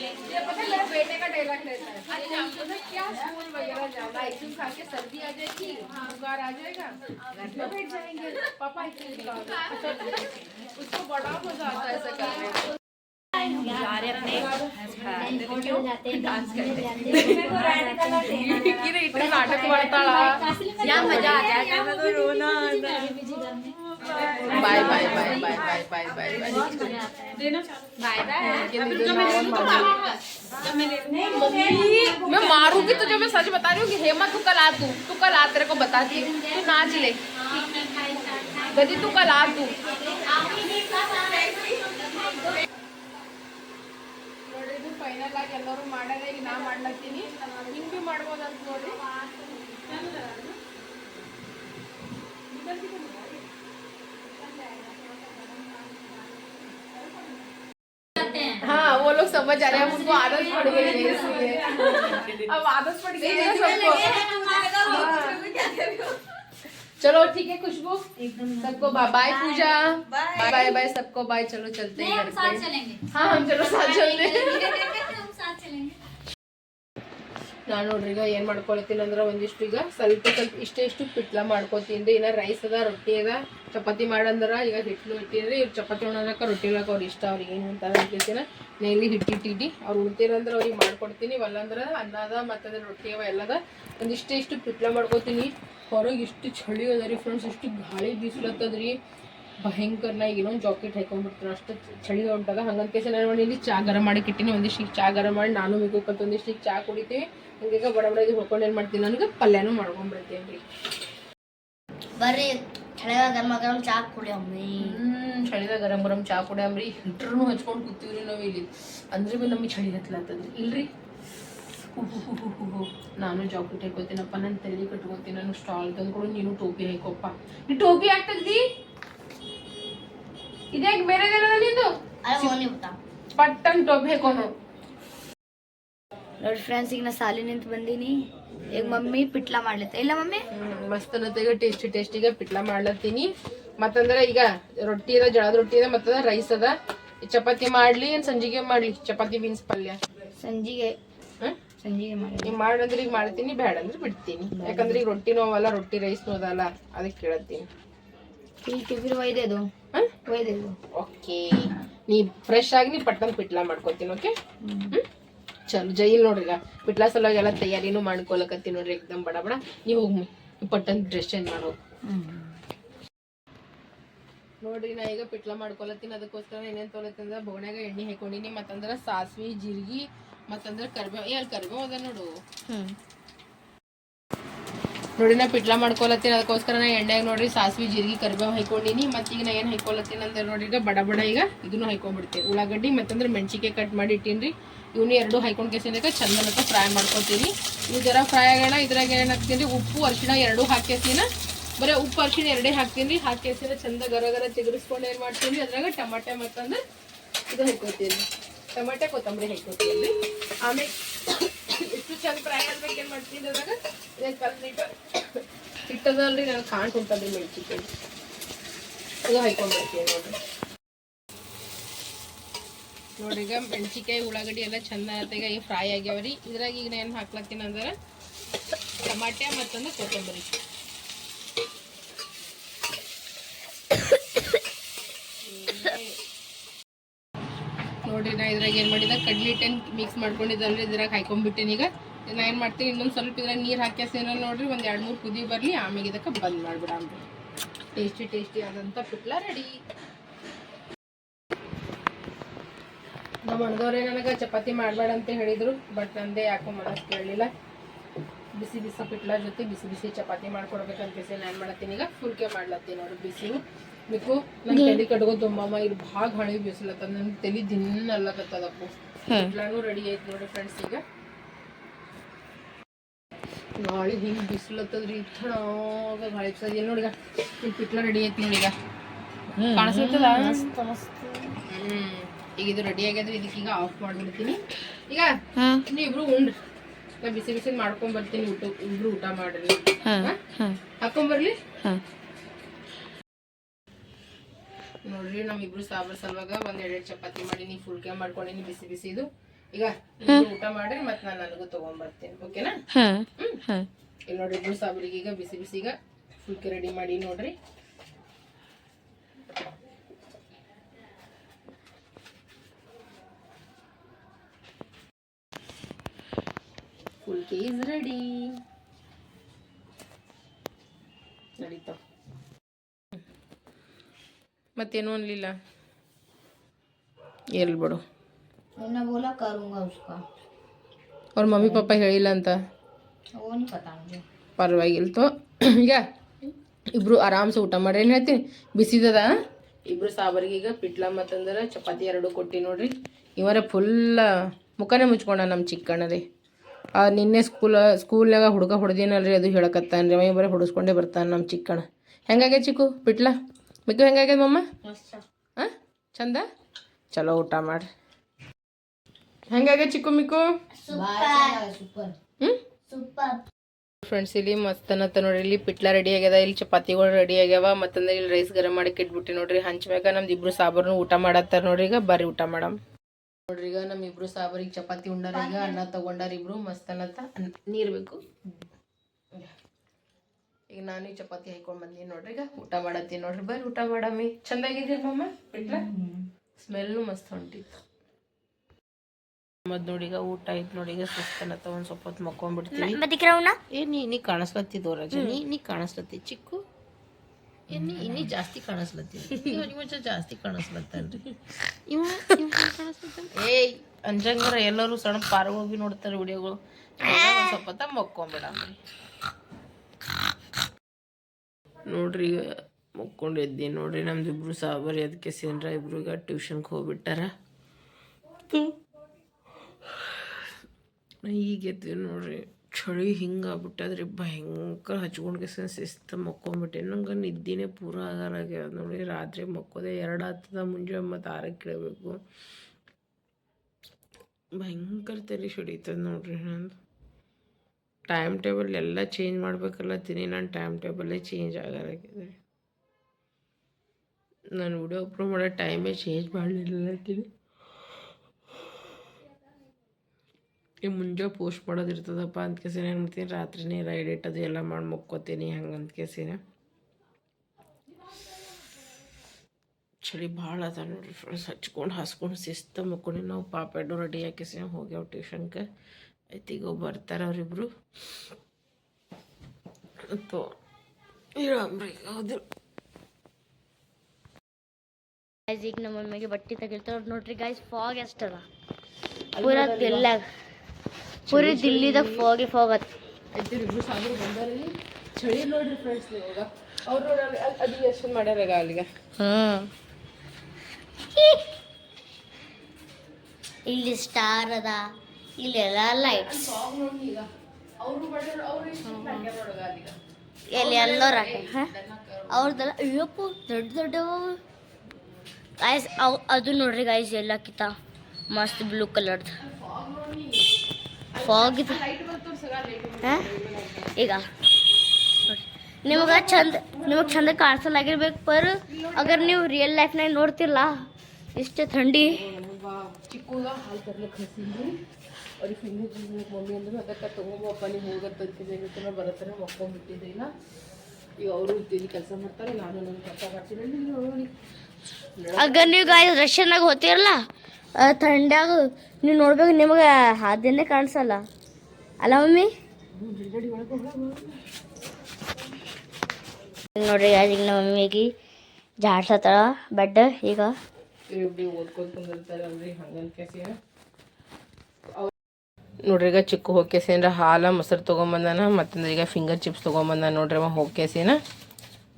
ये पता है बेटे का डायलॉग लेता है। अच्छा। पता क्या स्कूल वगैरह जाना आइसक्रीम खा के सर्दी आ जाएगी बुखार आ जाएगा घर पे बैठ जाएँगे। पापा आइसक्रीम उसको बड़ा मज़ा आता है ऐसा करने नाटक या मज़ा आ मैं तो रोना bye bye bye bye bye bye bye bye bye मैं मारूँगी तुझे मैं सच बता रही हूँ हेमा तू कल आ तू तू कल आ तेरे को बताती तू नाच ले तू कल आ तू ಫೈನಲ್ ಆಗಿ ಎಲ್ಲರೂ ಮಾಡೋದೇ ಈಗ ನಾ ಮಾಡ್ಲತ್ತೀನಿ ಹಿಂಗ್ ಬಿ ಮಾಡ್ಬೋದಂತ ನೋಡಿ हाँ वो लोग समझ आ रहे हैं अब उनको आदत पड़ गई है इसलिए अब आदत पड़ गई है ना सबको चलो ठीक है खुशबू। सबको bye bye Pooja. Bye bye bye सबको बाय चलो चलते हैं हाँ हम चलो साथ चलते हैं। ನಾನು ನೋಡ್ರಿ ಈಗ ಏನು ಮಾಡ್ಕೊಳತ್ತೀನಿ ಅಂದ್ರೆ ಒಂದಿಷ್ಟು ಈಗ ಸ್ವಲ್ಪ ಸ್ವಲ್ಪ ಇಷ್ಟೇ ಇಷ್ಟು ಪಿಟ್ಲ ಮಾಡ್ಕೊತೀನಿ ಇನ್ನು ರೈಸ್ ಅದ, ರೊಟ್ಟಿ ಅದ. ಚಪಾತಿ ಮಾಡಂದ್ರೆ ಈಗ ಹಿಟ್ಲು ಇಟ್ಟಿದ್ರೆ ಇವ್ರು ಚಪಾತಿ ಉಣ್ಣೋದಕ್ಕೆ ರೊಟ್ಟಿ ಉಣ್ಣಕ್ಕೆ ಅವ್ರು ಇಷ್ಟ ಅವ್ರಿಗೆ ಏನು ಅಂತ ಅನ್ಕೇತಿನ ನಾ ಇಲ್ಲಿ ಹಿಟ್ಟಿಟ್ಟಿಡಿ ಅವ್ರು ಉಳ್ತೀರಂದ್ರೆ ಅವ್ರಿಗೆ ಮಾಡ್ಕೊಡ್ತೀನಿ. ಇವಲ್ಲಂದ್ರೆ ಅನ್ನ ಅದ ಮತ್ತು ರೊಟ್ಟಿ ಅವ ಎಲ್ಲದ ಒಂದಿಷ್ಟೇ ಇಷ್ಟು ಪಿಟ್ಲ ಮಾಡ್ಕೊತೀನಿ. ಹೊರಗೆ ಇಷ್ಟು ಚಳಿ ಅದ ರೀ ಫ್ರೆಂಡ್ಸ್ ಇಷ್ಟು ಗಾಳಿ ಬೀಸ್ಲತ್ತದ್ರಿ ಭಯಂಕರ ನಾ ಈಗ ಇನ್ನೊಂದು ಜಾಕೆಟ್ ಹಾಕೊಂಡ್ಬಿಡ್ತೀನಿ. ಅಷ್ಟು ಚಳಿ ಹೊಂಟಾಗ ಹಂಗಂತ ಕೇಸ ನಾನು ಇಲ್ಲಿ ಚಾ ಗರಂ ಮಾಡಿ ಇಟ್ಟಿನಿ. ಒಂದಿಷ್ಟು ಚಾ ಗರಂ ಮಾಡಿ ನಾನು ಕಲ್ತು ಒಂದಿಷ್ಟು ಚಾ ಕುಡಿತೀವಿ ಹಂಗೀಗ ಬಡ ಬಡ ಇದು ಹೊಡ್ಕೊಂಡು ಏನು ಮಾಡ್ತೀನಿ ನನಗೆ ಪಲ್ಯನೂ ಮಾಡ್ಕೊಂಡ್ಬಿಡ್ತೀನಿ ರೀ. ಬರ್ರಿ ಚಳಿಗ ಗರ್ಮ ಗರಂ ಚಾ ಕುಡಿಯಮ್ಮಿ ಹ್ಮ್ ಚಳಿದಾಗ ಗರಂ ಗರಂ ಚಾ ಕುಡಿಯಮ್ರಿ ಹಿಟ್ರನು ಹಚ್ಕೊಂಡು ಕೂತೀವ್ರಿ ನಾವು ಇಲ್ಲಿ. ಅಂದ್ರೆ ಬಿ ನಮಗೆ ಚಳಿ ಹತ್ಲತ್ತದ್ರಿ ಇಲ್ರಿ? ಉಹ್ ಉಹ್ ಉಹ್ ಉಹ್ ಉಹ್. ನಾನು ಜಾಕೆಟ್ ಹಾಕೋತೀನಪ್ಪ ನಾನು ತಲೆ ಕಟ್ಕೋತೀನಿ ನಾನು ಸ್ಟಾಲ್ ತಂದ್ಕೊಡು ನೀನು ಟೋಪಿ ಹಾಕೋಪ್ಪ. ನೀ ಟೋಪಿ ಯಾಕೆ ತೆಗ್ದಿ? ಇದೇ ಬೇರೆದೇನದ ನಿಂದು? ಅರೆ ಮೋನಿ ಬುಟ್ಟ ಪಟ್ಟನ್ ಟೋಪಿ ಹಾಕೋನು. ನೋಡಿ ಫ್ರೆಂಡ್ಸ್ ಈಗ ನಾ ಸಾಲಿನಿಂದ ಬಂದೀನಿ. ಈಗ ಮಮ್ಮಿ ಪಿಟ್ಲಾ ಮಾಡ್ಲತ್ತೆ. ಇಲ್ಲ ಮಮ್ಮಿ? ಮಸ್ತ್ ಈಗ ಟೇಸ್ಟಿ ಟೇಸ್ಟಿಗೆ ಪಿಟ್ಲಾ ಮಾಡ್ಲತ್ತೀನಿ. ಮತ್ತಂದ್ರೆ ಈಗ ರೊಟ್ಟಿ ಅದ ಜಳದ ರೊಟ್ಟಿ ಅದ ಮತ್ತದ ರೈಸ್ ಅದ. ಚಪಾತಿ ಮಾಡ್ಲಿ ಏನ್ ಸಂಜಿಗೆ ಮಾಡ್ಲಿ? ಚಪಾತಿ ಬೀನ್ಸ್ ಪಲ್ಯ? ಸಂಜಿಗೆ. ಸಂಜಿಗೆ ಮಾಡಿ ಮಾಡಂದ್ರೆ ಈಗ ಮಾಡ್ತೀನಿ ಬೇಡ ಅಂದ್ರೆ ಬಿಡ್ತೀನಿ. ಯಾಕಂದ್ರೆ ಈಗ ರೊಟ್ಟಿ ನೋವಲ್ಲ ರೊಟ್ಟಿ ರೈಸ್ ನೋದಲ್ಲ ಅದಕ್ಕೆ ಕೇಳತ್ತೀನಿ. ಓಕೆ. ನೀ ಫ್ರೆಶ್ ಆಗಿ ನೀ ಪಟ್ಟನ್ ಪಿಟ್ಲಾ ಮಾಡ್ಕೊತೀನಿ ಓಕೆ? ಹ್ಞೂ ಚಲೋ ಜೈಲ್ ನೋಡ್ರಿ ಬಿಟ್ಲಾ ಸಲುವಾಗಿ ಎಲ್ಲ ತಯಾರಿನೂ ಮಾಡ್ಕೊಳಕತ್ತಿ ನೋಡ್ರಿ ಎಕ್ದಮ್ ಬಡ ಬಡ. ನೀವು ಹೋಗಿ ಪಟ್ಟನ್ ಡ್ರೆಸ್ ಚೇಂಜ್ ಮಾಡೋದು ನೋಡ್ರಿ ನಾ ಈಗ ಪಿಟ್ಲ ಮಾಡ್ಕೊಳತ್ತೀನಿ. ಅದಕ್ಕೋಸ್ಕರ ಏನೇನು ತೊಗೊಳತ್ತಂದ್ರೆ ಬೋಣ್ಯಾಗ ಎಣ್ಣೆ ಹಾಕೊಂಡಿನಿ. ಮತ್ತಂದ್ರೆ ಸಾಸ್ವಿ ಜೀರ್ಗಿ ಮತ್ತಂದ್ರೆ ಕರ್ಬೇವು ಏ ಅಲ್ಲಿ ಕರಿಬೇವು ಅದ ನೋಡು. ನೋಡಿ ನಾ ಪಿಟ್ಲ ಮಾಡ್ಕೊಳತ್ತೀನಿ. ಅದಕ್ಕೋಸ್ಕರ ನಾ ಎಣ್ಣೆಗೆ ನೋಡ್ರಿ ಸಾಸ್ವಿ ಜೀರಿಗೆ ಕರಿಬೇವು ಹಾಕೊಂಡಿನಿ. ಮತ್ತ ಈಗ ನಾ ಏನು ಹಾಕೊಳತ್ತೀನಿ ಅಂದ್ರೆ ನೋಡ್ರಿ ಈಗ ಬಡ ಬಡ ಈಗ ಇದನ್ನು ಹಾಕೊಂಡ್ಬಿಡ್ತೀನಿ ಉಳ್ಳಾಗಡ್ಡಿ ಮತ್ತಂದ್ರೆ ಮೆಣಸಿಕಾಯಿ ಕಟ್ ಮಾಡಿ ಇಟ್ಟೀನಿ ಇವನು ಎರಡು ಹೈಕೊಂಡು ಕೇಸಿನಾಗ ಚಂದನಕ ಫ್ರೈ ಮಾಡ್ಕೊತೀನಿ. ಇವು ಜರ ಫ್ರೈ ಆಗೋಣ ಇದ್ರಾಗ ಏನು ಹಾಕ್ತೀನಿ, ಉಪ್ಪು, ಅರಿಶಿಣ ಎರಡು ಹಾಕ್ಯಸಿನ. ಬರೀ ಉಪ್ಪು, ಅರಿಶಿಣ ಎರಡೇ ಹಾಕ್ತೀನಿ. ಹಾಕ್ಯಸಿನ ಚಂದ ಗರ ಗರ ತೆಗೆಸ್ಕೊಂಡು ಏನು ಮಾಡ್ತೀನಿ, ಅದ್ರಾಗ ಟಮಾಟೆ ಮತ್ತಂದ್ರೆ ಇದು ಹಾಕೋತೀನಿ ಟಮಾಟೆ ಕೊತ್ತಂಬರಿ ಹಾಕೋತೀನಿ ಆಮೇಲೆ ಇಷ್ಟು ಚಂದ ಫ್ರೈ ಆಗ್ಬೇಕು ಏನು ಮಾಡ್ತೀನಿ ಅದ್ರಾಗ? ಕಲ್ಸಿಟ್ಟು ಹಿಟ್ಟದಲ್ರಿ ನಾನು ಕಾಣ್ ಕುಂತದ್ರಿ ಮೆಣಸಿನ್ಕಾಯಿ. ಇದು ಹಾಕೊಂಡ್ಬಿಡ್ತೀನಿ ನೋಡ್ರಿ. ನೋಡಿ, ಈಗ ಮೆಣಸಿಕಾಯಿ ಉಳ್ಳಾಗಡ್ಡಿ ಎಲ್ಲ ಚಂದ ಈಗ ಫ್ರೈ ಆಗ್ಯಾವ ರೀ. ಇದ್ರಾಗ ಈಗ ಏನು ಹಾಕ್ಲತ್ತೀನಿ ಅಂದ್ರೆ ಟಮಾಟೆ ಮತ್ತೊಂದು ಕೊತ್ತಂಬರಿ. ನೋಡ್ರಿ ನಾ ಇದ್ರಾಗ ಏನು ಮಾಡಿದ ಕಡ್ಲಿ ಹಿಟ್ಟನ್ನು ಮಿಕ್ಸ್ ಮಾಡ್ಕೊಂಡಿದ್ದಲ್ರಿ, ಇದ್ರಾಗ ಹಾಕೊಂಡ್ಬಿಟ್ಟೇನಿ ಈಗ. ನಾ ಏನು ಮಾಡ್ತೀನಿ, ಇನ್ನೊಂದು ಸ್ವಲ್ಪ ಇದ್ರಾಗ ನೀರು ಹಾಕ್ಯಾಸೇನೋ ನೋಡ್ರಿ, ಒಂದು ಎರಡು ಮೂರು ಕುದಿ ಬರಲಿ ಆಮೇಲೆ ಇದಕ್ಕೆ ಬಂದ್ ಮಾಡಿಬಿಡಾಮ್ರಿ ಟೇಸ್ಟಿ ಟೇಸ್ಟಿ ಆದಂಥ ಪುಟ್ಲ ರೆಡಿ ನಮ್ಮ ಅಣ್ಣದವ್ರೆ ನನಗೆ ಚಪಾತಿ ಮಾಡಬೇಡ ಅಂತ ಹೇಳಿದರು ಬಟ್ ನಂದೇ ಯಾಕೋ ಮನಸ್ಸು ಕೇಳಲಿಲ್ಲ. ಬಿಸಿ ಬಿಸಿ ಪಿಟ್ಲ ಜೊತೆ ಬಿಸಿ ಬಿಸಿ ಚಪಾತಿ ಮಾಡ್ಕೊಡ್ಬೇಕಂತ ನಾನು ಮಾಡತ್ತೀನಿ. ಈಗ ಫುಲ್ಕೆ ಮಾಡ್ಲತ್ತೀನಿ ಅವ್ರಿಗೆ ಬಿಸಿ. ಬಿಕು ನನ್ನ ತಲೆ ಕಡ್ಗೋ ತುಂಬಮ್ಮ ಇದು ಭಾಗ ಹಳಿ ಬಿಸಿಲತ್ತದ ನನ್ನ ತಲೆ ದಿನ ಅಲ್ಲಕತ್ತದಪ್ಪು ಪಿಟ್ಲಾನು ರೆಡಿ ಆಯ್ತು ನೋಡಿ ಫ್ರೆಂಡ್ಸ್ ಈಗ. ಗಾಳಿ ಹಿಂಗೆ ಬಿಸಿಲತ್ತದ್ರಿ ಥಣಾಗ ಗಾಳಿ ಬಿಸದ ಏನು ನೋಡಿಗ ಇಲ್ಲಿ ಪಿಟ್ಲ ರೆಡಿ ಆಯ್ತು ನೋಡಿಗ ಕಾಣಿಸ್ತದ ಹ್ಮ್. ಈಗ ಇದು ರೆಡಿ ಆಗ್ಯದ ಇದಕ್ಕೆ ಈಗ ಆಫ್ ಮಾಡ್ಬಿಡ್ತೀನಿ. ಈಗ ನೀವಿಬ್ರು ಉಂಡ್ರಿ. ನಾ ಬಿಸಿ ಬಿಸಿ ಮಾಡ್ಕೊಂಡ್ ಬರ್ತೀನಿ ಊಟ ಇಬ್ರು ಊಟ ಮಾಡ್ರಿ. ಹಾಕೊಂಬರ್ಲಿ ನೋಡ್ರಿ ನಮ್ ಇಬ್ರು ಸಾಂಬಾರ್ ಸಲುವಾಗ ಒಂದ್ ಎರಡೆರಡು ಚಪಾತಿ ಮಾಡೀನಿ ಫುಲ್ಕೆ ಮಾಡ್ಕೊಂಡಿನಿ ಬಿಸಿ ಬಿಸಿ ಇದು. ಈಗ ಊಟ ಮಾಡ್ರಿ ಮತ್ ನಾನು ನನಗೂ ತಗೊಂಡ್ಬರ್ತೀನಿ ಓಕೆನಾ? ಹ್ಮ್. ಇಲ್ಲಿ ನೋಡ್ರಿ ಇಬ್ರು ಸಾಂಬಾರಿಗೆ ಈಗ ಬಿಸಿ ಬಿಸಿ ಈಗ ಫುಲ್ಕೆ ರೆಡಿ ಮಾಡಿ ನೋಡ್ರಿ. ಫುಲ್ಕೆ ಇಸ್ ರೆಡಿ ನಡೀತಾವ ಮತ್ತೇನು ಅನ್ಲಿಲ್ಲ ಎಲ್ಲಿ ಬಿಡು मैं बोला करूँगा उसका ಅವ್ರ ಮಮ್ಮಿ ಪಪ್ಪ ಹೇಳಿಲ್ಲ ಅಂತ वो नहीं पता मुझे ಪರವಾಗಿಲ್ಲ ತೋ ಈಗ ಇಬ್ರು ಆರಾಮ್ಸೆ ಊಟ ಮಾಡ್ರಿ ಏನು ಹೇಳ್ತೀನಿ ಬಿಸಿದದ ಇಬ್ರು ಸಾಂಬಾರಿಗೆ ಈಗ ಪಿಟ್ಲ ಮತ್ತಂದ್ರೆ ಚಪಾತಿ ಎರಡು ಕೊಟ್ಟಿ ನೋಡ್ರಿ ಇವರೇ ಫುಲ್ ಮುಖನೇ ಮುಚ್ಕೊಂಡ ನಮ್ಮ ಚಿಕ್ಕಣ್ಣ ರೀ ಆ ನಿನ್ನೆ ಸ್ಕೂಲ ಸ್ಕೂಲ್ನಾಗ ಹುಡುಗ ಹೊಡೆದೇನಲ್ರಿ ಅದು ಹೇಳಕತ್ತಾನ ರೀ ಬರೀ ಹೊಡಿಸ್ಕೊಂಡೇ ಬರ್ತಾನೆ ನಮ್ಮ ಚಿಕ್ಕಣ್ಣ. ಹೆಂಗಾಗ್ಯದ ಚಿಕ್ಕು? ಪಿಟ್ಲ? ಮಿಕ್ಕು ಹೆಂಗಾಗ್ಯದ ಮಮ್ಮ? ಹಾಂ ಚಂದ? ಚಲೋ ಊಟ ಮಾಡ್ರಿ. ಹೆಂಗಾಗ್ಯದ ಚಿಕ್ಕು ಮಿಕ್ಕು? ಹ್ಞೂ ಫ್ರೆಂಡ್ಸ್ ಇಲ್ಲಿ ಮಸ್ತ್ ಅನ್ನತ್ತ ನೋಡ್ರಿ. ಇಲ್ಲಿ ಪಿಟ್ಲ ರೆಡಿ ಆಗ್ಯದ, ಇಲ್ಲಿ ಚಪಾತಿಗಳು ರೆಡಿ ಆಗ್ಯಾವ, ಮತ್ತಂದ್ರೆ ಇಲ್ಲಿ ರೈಸ್ ಗರಂ ಮಾಡಿ ಇಟ್ಬಿಟ್ಟು ನೋಡ್ರಿ. ಹಂಚ್ಬೇಕ ನಮ್ದು ಇಬ್ರು ಸಾಬರ್ನು ಊಟ ಮಾಡತ್ತಾರ ನೋಡ್ರಿ. ಈಗ ಬರ್ರಿ ಊಟ ಮಾಡಮ್. ನೋಡ್ರಿ ಈಗ ನಮ್ಮ ಇಬ್ರು ಸಾಬರಿಗೆ ಚಪಾತಿ ಉಂಡಾರ ಈಗ ಅನ್ನ ತಗೊಂಡಾರ ಇಬ್ರು ಮಸ್ತ್ ಅನ್ನತ್ತ ನೀರು ಬೇಕು. ಈಗ ನಾನು ಚಪಾತಿ ಹಾಕೊಂಡ್ ಬಂದೀನಿ ನೋಡ್ರಿ ಈಗ ಊಟ ಮಾಡತ್ತೀನಿ ನೋಡ್ರಿ. ಬರ್ರಿ ಊಟ ಮಾಡಮ್ಮಿ. ಚಂದಾಗಿದ್ದೀರ ಮಮ್ಮ ಬಿಟ್ರ? ಸ್ಮೆಲ್ಲು ಮಸ್ತ್ ಹೊಂಟಿತ್ತು ಮತ್ ನೋಡಿ ಈಗ ಊಟ ಆಯ್ತು ನೋಡಿ ಈಗ ಸುಸ್ತನತ್ತ ಒಂದ್ ಸ್ವಲ್ಪ ಹೊತ್ತು ಮಕ್ಕೊಂಡ್ಬಿಡ್ತೀನಿ ಏ ನೀ ನೀ ಕಾಣಿಸ್ಲತ್ತಿದ್ದು ನೀ ನೀ ಕಾಣಿಸ್ಲತ್ತಿ. ಚಿಕ್ಕು. ಏ ನೀ ಇನ್ನಿ ಜಾಸ್ತಿ ಕಾಣಿಸ್ಲತ್ತಿ ಇವ ಇವ ಜ- ಜಾಸ್ತಿ ಕಾಣಿಸ್ಲತ್ತಲ್ರಿ. ಇವ ಏಯ್ ಅಂಜಂಗರ ಎಲ್ಲರೂ ಸಣ್ಣ ಪಾರ್ಗಳು ಹೋಗಿ ನೋಡ್ತಾರೆ ವಿಡಿಯೋಗಳು. ಸ್ವಲ್ಪ ಹೊತ್ತ ಮಕ್ಕೊಂಬಿಡಮ್ರಿ. ನೋಡ್ರಿ ಮಕ್ಕೊಂಡು ಎದ್ದಿ ನೋಡ್ರಿ ನಮ್ದು ಇಬ್ರು ಸಾಬರಿ ಅದಕ್ಕೆ ಸೇನ್ರ ಇಬ್ರಿಗೆ ಟ್ಯೂಷನ್ಗೆ ಹೋಗ್ಬಿಟ್ಟಾರ. ಈಗ ಎದ್ದೀವಿ ನೋಡ್ರಿ. ಚಳಿ ಹಿಂಗೆ ಆಗ್ಬಿಟ್ಟದ್ರಿ ಭಯಂಕರ ಹಚ್ಕೊಂಡು ಶಿಸ್ತು ಮಕ್ಕೊಂಬಿಟ್ಟೆ. ನಂಗೆ ನಿದ್ದೆನೇ ಪೂರ ಆಗಾರಾಗ್ಯದ ನೋಡಿ ರಾತ್ರಿ ಮಕ್ಕೋದೆ ಎರಡು ಹತ್ತದ ಮುಂಜಾನೆ ಮತ್ತು ಆರಕ್ಕೆ ಕೇಳಬೇಕು. ಭಯಂಕರ ತಲೆ ಸಿಡಿತದ ನೋಡ್ರಿ ನಂದು. ಟೈಮ್ ಟೇಬಲ್ ಎಲ್ಲ ಚೇಂಜ್ ಮಾಡ್ಬೇಕಲ್ಲತ್ತೀನಿ ನನ್ನ ಟೈಮ್ ಟೇಬಲೇ ಚೇಂಜ್ ಆಗಾರಾಗಿದೆ ನಾನು ವಿಡಿಯೋ ಅಪ್ಲೋಡ್ ಮಾಡೋ ಟೈಮೇ ಚೇಂಜ್ ಮಾಡಲಿಲ್ಲತ್ತೀನಿ ಮುಂಜಾನೆ ಪೋಸ್ಟ್ ಮಾಡೋದು ಇರ್ತದಪ್ಪ ಅಂತ ಕೇಸಿನ ಏನು ಮಾಡ್ತೀನಿ? ರಾತ್ರಿನೇ ಎಲ್ಲ ಎಡಿಟ್ ಅದು ಎಲ್ಲ ಮಾಡಿ ಮುಕ್ಕೋತೀನಿ ಹಂಗೆ ಅಂತ ಕೇಸಿನ. ಚಳಿ ಭಾಳ ಅದ ನೋಡ್ರಿ ಫ್ರೆಂಡ್ಸ್ ಹಚ್ಕೊಂಡು ಹಾಸ್ಕೊಂಡು ಶಿಸ್ತು ಮುಕ್ಕೊಂಡು ನಾವು ಪಾಪ ಎಡೋ ರೆಡಿ ಹಾಕಿಸಿನ ಹೋಗ್ಯಾವ ಟ್ಯೂಷನ್ಗೆ. ಐತಿಗ ಈಗ ಬರ್ತಾರೆ ಅವರಿಬ್ರು. ಮತ್ತು ಹೌದು. ಈಗ ನಮ್ಮ ಮಮ್ಮಿಗೆ ಬಟ್ಟೆ ತೆಗಿಳ್ತಾರೆ ನೋಡ್ರಿ ಗಾಯ್ಸ್ ಫಾಗ್ ಎಷ್ಟದ? ಪೂರ ದಿಲ್ಲಾಗ ಪೂರಿ ದಿಲ್ಲಿದಾಗ ಫೋಗಿ ಚಳಿ ನೋಡ್ರಿ ಫ್ರೆಂಡ್ಸ್ ಇವಾಗ ಅವ್ರು ನೋಡ್ರಿ ಅಲ್ಲಿ ಅದು ಎಷ್ಟು ಮಾಡ್ಯಾರ ಅಲ್ಲಿಗ? ಹಾಂ ಇಲ್ಲಿ ಸ್ಟಾರ್ ಅದ. ಲೈಟ್ಸ್ ಎಷ್ಟು ಹಾಕ್ಯಾರ ನೋಡಗ ಅಲ್ಲಿಗ. ಎಲ್ಲಿ ಎಲ್ಲರೂ ಹಾಂ? ಅವ್ರದ್ದೆಲ್ಲ ಅಯ್ಯಪ್ಪ ದೊಡ್ಡ ದೊಡ್ಡವು. ಗಾಯ್ಸ್ ಅವು ಅದು ನೋಡ್ರಿ ಗಾಯ್ಸ್ ಕಿತ್ತ ಮಸ್ತ್ ಬ್ಲೂ ಕಲರ್ದು ಫಾಗ್ ಈಗ. ನಿಮಗೆ ಚಂದ ನಿಮಗೆ ಚಂದ ಕಾಣಿಸಲಾಗಿರ್ಬೇಕು ಪರ್. ಅಗರ್ ನೀವು ರಿಯಲ್ ಲೈಫ್ನಾಗ ನೋಡ್ತಿರಲ್ಲ ಇಷ್ಟೇ ಥಂಡಿ. ಅವ್ರಿಗೆ ತೊಗೊಂಬಪ್ಪ ನೀವು ಹೋಗತ್ತಂತಿದ್ದೆ ಬರತ್ತಾರೆ ಮಕ್ಕೊಂಡ್ಬಿಟ್ಟಿದ್ದೆ ಕೆಲಸ ಮಾಡ್ತಾರೆ ನಾನು ಹೋಗ್ತಿರಲ್ಲ ಆ, ಥಂಡ್ಯಾಗ ನೀವು ನೋಡ್ಬೇಕು, ನಿಮಗೆ ಹಾದಿನೇ ಕಾಣಿಸಲ್ಲ. ಅಲ್ಲ ಮಮ್ಮಿ? ನೋಡ್ರಿ ಈಗ ನಮ್ಮ ಮಮ್ಮಿಗೆ ಜಾಡ್ಸತ್ತಾಳ ಬೆಡ್ ಈಗ. ನೋಡ್ರಿ, ಈಗ ಚಿಕ್ಕ ಹೋಗ್ಕೇಸಿನ ಹಾಲ, ಮೊಸರು ತೊಗೊಂಬಂದಾನ, ಮತ್ತಂದ್ರೆ ಈಗ ಫಿಂಗರ್ ಚಿಪ್ಸ್ ತೊಗೊಂಬಂದಾನ ನೋಡ್ರಿ ಅವ ಹೋಗ್ಕೇಸಿನ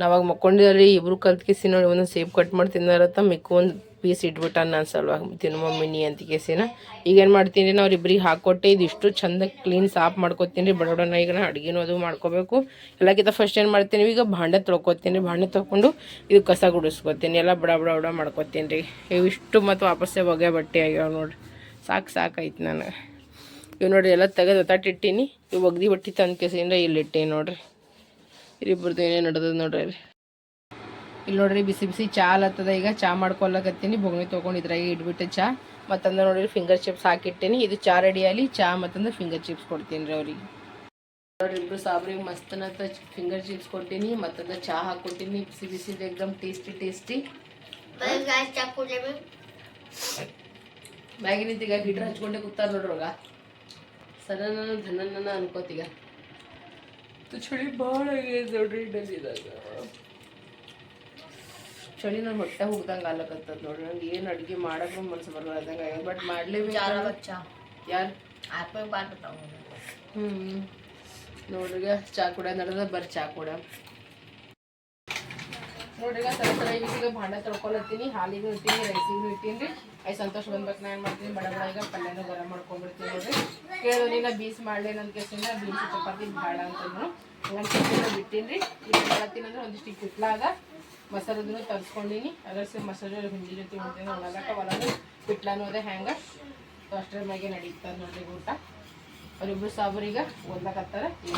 ನಾವಾಗ ಮಕ್ಕೊಂಡಿದ್ರಿ ಇಬ್ರು ಕಲ್ತ್ಕೇಸಿ ನೋಡಿ ಒಂದೊಂದು ಸೇಬ್ ಕಟ್ ಮಾಡಿ ತಿನ್ನಾರತ್ತ ಮಿಕ್ಕ ಒಂದು ಪೀಸ್ ಇಟ್ಬಿಟ್ಟ ನಾನು ಸಲುವಾಗಿ ತಿನ್ನು ಮಿನಿ ಅಂತ ಕೇಸಿನ. ಈಗ ಏನು ಮಾಡ್ತೀನಿ ನಾವು ಇಬ್ಬರಿಗೆ ಹಾಕೊಟ್ಟೆ ಇದಿಷ್ಟು ಚಂದ ಕ್ಲೀನ್ ಸಾಫ್ ಮಾಡ್ಕೊತೀನಿ ರೀ ಬಡಬಡನ ಈಗ ನಾ ಅಡುಗೆನೂ ಅದು ಮಾಡ್ಕೋಬೇಕು. ಎಲ್ಲಕ್ಕಿಂತ ಫಸ್ಟ್ ಏನು ಮಾಡ್ತೀನಿ, ಈಗ ಭಾಂಡೆ ತೊಳ್ಕೊತೀನಿ ಭಾಂಡೆ ತೊಗೊಂಡು ಇದು ಕಸ ಗುಡಿಸ್ಕೊತೀನಿ, ಎಲ್ಲ ಬಡ ಬಡ ಬಡ ಮಾಡ್ಕೊತೀನಿ ರೀ. ಇವಿಷ್ಟು ಮತ್ತು ವಾಪಸ್ಸೇ ಒಗೆ ಬಟ್ಟೆ ಆಗ್ಯಾವ ನೋಡ್ರಿ. ಸಾಕು ಸಾಕಾಯ್ತು ನಾನು ಇವು ನೋಡಿರಿ, ಎಲ್ಲ ತೆಗೆದು ಒತ್ತಾಟಿಟ್ಟೀನಿ ಇವು ಒಗ್ದಿ ಬಟ್ಟೆ ತಂದು ಕೇಸಿಂದ ಇಲ್ಲಿ ಇಟ್ಟೀನಿ ನೋಡ್ರಿ. ಏನೇ ಏನೇನು ನಡೆದದ ನೋಡ್ರಿ ಇಲ್ಲಿ ನೋಡ್ರಿ ಬಿಸಿ ಬಿಸಿ ಚಾ ಆಲತ್ತದ ಈಗ ಚಾ ಮಾಡ್ಕೊಳ್ಳಕತ್ತೀನಿ ಬೊಗಣಿ ತೊಗೊಂಡಿದ್ರಾಗ ಇಟ್ಬಿಟ್ಟು ಚಾ. ಮತ್ತಂದ್ರೆ ನೋಡ್ರಿ ಫಿಂಗರ್ ಚಿಪ್ಸ್ ಹಾಕಿಟ್ಟೀನಿ. ಇದು ಚಾ ರೆಡಿ ಆಗಲಿ. ಚಾ ಮತ್ತಂದ್ರೆ ಫಿಂಗರ್ ಚಿಪ್ಸ್ ಕೊಡ್ತೀನಿ ರೀ ಅವ್ರಿಗೆ. ನೋಡ್ರಿ ಇಬ್ರು ಸಾಬ್ರಿಗೆ ಮಸ್ತನತ್ತ ಫಿಂಗರ್ ಚಿಪ್ಸ್ ಕೊಡ್ತೀನಿ ಮತ್ತಂದ್ರೆ ಚಾ ಹಾಕೊಟ್ಟಿನಿ. ಬಿಸಿ ಬಿಸಿ ಎಕ್ದಮ್ ಟೇಸ್ಟಿ ಟೇಸ್ಟಿ ಮ್ಯಾಗಿನಿಂತೀಗ ಈಗ ಗಿಡ್ರ ಹಚ್ಕೊಂಡೆ ಕೂತಾರ ನೋಡ್ರೊಗ ಸಡನ್ ಧನನ್ನ ಅನ್ಕೋತೀಗ ಚಳಿ ಭಾಳ ನೋಡ್ರಿ ಡಲ್ಲಿದಾಗ ಚಳಿ ನನ್ನ ಹೊಟ್ಟೆ ಹೋಗ್ದಂಗೆ ಆಗ್ಲಕತ್ತದ ನೋಡ್ರಿ ನಂಗೆ ಏನು ಅಡುಗೆ ಮಾಡೋಕ್ಕೂ ಮನ್ಸು ಬರ್ಲಾರ್ದಂಗ ಆಗ್ಯದ. ಬಟ್ ಮಾಡ್ಲೇಬೇಕು. ಯಾರು? ಹ್ಞೂ ನೋಡ್ರಿಗ ಚಾ ಕೂಡ ನಡೆದ ಬರ್ರಿ ಚಾ ಕೂಡ. ನೋಡ್ರಿಗ ಸರ ಸರ ಈಗ ಭಾಂಡ ತೊಳ್ಕೊಳತ್ತೀನಿ ಹಾಲಿಗೂ ಇಟ್ಟೀನಿ ರೈಸಿಗೂ ಇಟ್ಟೀನಿ. ರೀ ಐ ಸಂತೋಷ ಬಂದ್ಬೇಕು ನಾ ಏನು ಮಾಡ್ತೀನಿ? ಬಡ ಬಡ ಈಗ ಪಲ್ಯನೂ ಗರಂ ಮಾಡ್ಕೊಂಡ್ಬಿಡ್ತೀನಿ ನೋಡ್ರಿ. ಕೇಳಿದ್ರಿ ನಾ ಬೀಸ್ ಮಾಡಲಿ ನನ್ನ ಕೇಸಿಂದ ಬೀನ್ಸ್ ಚಪಾತಿ ಭಾಳ ಅಂತ ನಾನು ಕೇಸಿಂದ ಬಿಟ್ಟೀನಿ ರೀ ಈಗ ಮಾಡತ್ತೀನಿ ಅಂದ್ರೆ ಒಂದಿಷ್ಟು ಪಿಟ್ಲಾಗ ಮಸಾಲದನ್ನು ತರಿಸ್ಕೊಂಡಿನಿ ಅದ್ರ ಸೇ ಮಸಾಲೆ ಹಿಂಡಿ ಜೊತೆ ಉಣ್ತೀನಿ ಒಣಗಾಕ ಒಳಗೆ ಪಿಟ್ಲಾನು ಅದೇ ಹ್ಯಾಂಗ ಸೊ ಅಷ್ಟರ ಮ್ಯಾಗೆ ನಡೀತದೆ ನೋಡ್ರಿ ಊಟ ಅವರಿಬ್ರು ಸಾಬರೀಗ ಓದ್ಲಕತ್ತಾರ ಈಗ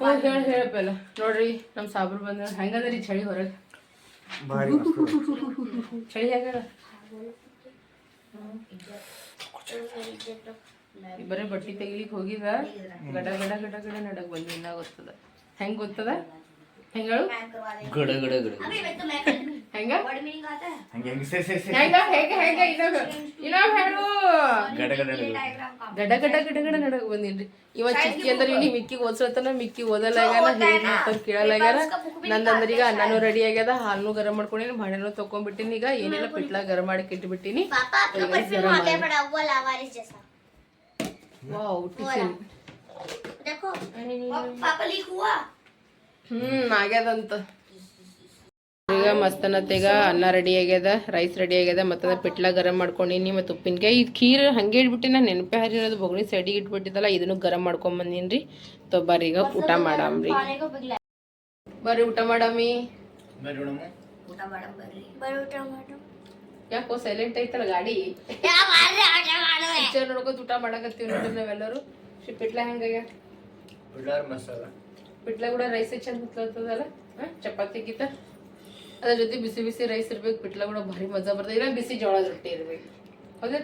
ಹೋಗಿ ಹೇಳಿ ಹೇಳಪ್ಪ ಎಲ್ಲ ನೋಡ್ರಿ ನಮ್ಮ ಸಾಬ್ರು ಬಂದ್ರೆ ಹೆಂಗದ್ರಿ ಚಳಿ ಹೊರಗೆ ಭಾರಿ ಮಸ್ತ್ ಚಳಿ ಹೆಂಗ ಬರೀ ಬಟ್ಟೆ ತೆಗಿಲಿಕ್ಕೆ ಹೋಗಿದ? ಗಡ ಗಡ ಗಡ ಗಡ ನಡಕ್ ಬಂದ ಇನ್ನ ಗೊತ್ತದ? ಹೆಂಗ್ ಗೊತ್ತದ ಹೆಂಗಳು ಗಡ ಗಡ ಗಡ. ಹೆಂಗ? ಹಂಗೆ ಹೆಂಗೆ ಸೇ ಸೇ ಸೇ. ಹೆಂಗ ಹೆಂಗ ಹೆಂಗ? ಇನ್ನೊಂದ್ ಇನ್ನೊಂದ್ ಹೇಳು. ಗಡ ಗಡ ಗಡ. ಗಡ ಗಡ ಗಡ ಬಂದಿನ್ರಿ. ಇವ ಚಿಕ್ಕಿ ಅಂದ್ರೆ ನೀವು ಮಿಕ್ಕಿ ಓದ್ಸತ್ತನ ಮಿಕ್ಕಿ ಓದಲ್ಲ ಆಗ್ಯಾನ ಹೇಳಿ ಮಾತಾಡ್ ಕೇಳಲ್ಲ ಆಗ್ಯಾನ. ನಂದಂದ್ರೆ ಈಗ ಅನ್ನನೂ ರೆಡಿ ಆಗ್ಯದ ಹಾಲ್ನು ಗರಂ ಮಾಡ್ಕೊಂಡಿನಿ ಭಾಂಡೆನೂ ತಕೊಂಡ್ಬಿಟ್ಟಿನಿ ಈಗ ಏನೆಲ್ಲ ಪಿಟ್ಲ ಗರಂ ಮಾಡಿ ಇಟ್ಬಿಟ್ಟಿನಿ ವಾವ್ ಟಿಫಿನ್ ಹ್ಮ್ ಆಗ್ಯದಂತ. ಈಗ ಮಸ್ತನತ್ತೆಗ ಅನ್ನ ರೆಡಿ ಆಗ್ಯದ ರೈಸ್ ರೆಡಿ ಆಗ್ಯದ ಮತ್ತೆ ಪಿಟ್ಲ ಗರಂ ಮಾಡ್ಕೊಂಡಿನಿ ಮತ್ತು ಉಪ್ಪಿನಕಾಯಿ ಇದು ಖೀರ್ ಹಂಗೆ ಇಟ್ಬಿಟ್ಟು ನಾನು ನೆನಪೆ ಹರಿರೋದು ಬೊಗಣಿ ಸೈಡಿಗೆ ಇಟ್ಬಿಟ್ಟಿದ್ದಲ್ಲ ಇದನ್ನು ಗರಂ ಮಾಡ್ಕೊಂಡ್ ಬಂದೀನಿ ತೊ ಬರ್ರಿ ಈಗ ಊಟ ಮಾಡಾಮ್ರಿ. ಬರ್ರಿ ಊಟ ಮಾಡಾಮಿ. ಬರ್ರಿ ನೋಡಮ್ಮ. ಯಾಕೋ ಸೈಲೆಂಟ್ ಐತಲ್ಲ ಗಾಡಿ? ಪಿಕ್ಚರ್ ನೋಡ್ಕೊತ ಊಟ ಮಾಡಕತ್ತೀವಿ ನೋಡ್ರಿ ನಾವೆಲ್ಲರೂ. ಪಿಟ್ಲ ಹೆಂಗಾಗ್ಯ ಬಿಡಾರ್ ಮಸಾಲ. ಪಿಟ್ಲ ಕೂಡ ರೈಸ್ ಚಂದ ಹುತ್ತದಲ್ಲ ಚಪಾತಿ ಗೀತ? ಅದ್ರ ಜೊತೆ ಬಿಸಿ ಬಿಸಿ ರೈಸ್ ಇರ್ಬೇಕು ಪಿಟ್ಲ ಕೂಡ ಭಾರಿ ಮಜಾ ಬರ್ತದೆ. ಇಲ್ಲ ಬಿಸಿ ಜೋಳದ ರೊಟ್ಟಿ ಇರ್ಬೇಕು. ಹೌದಾ?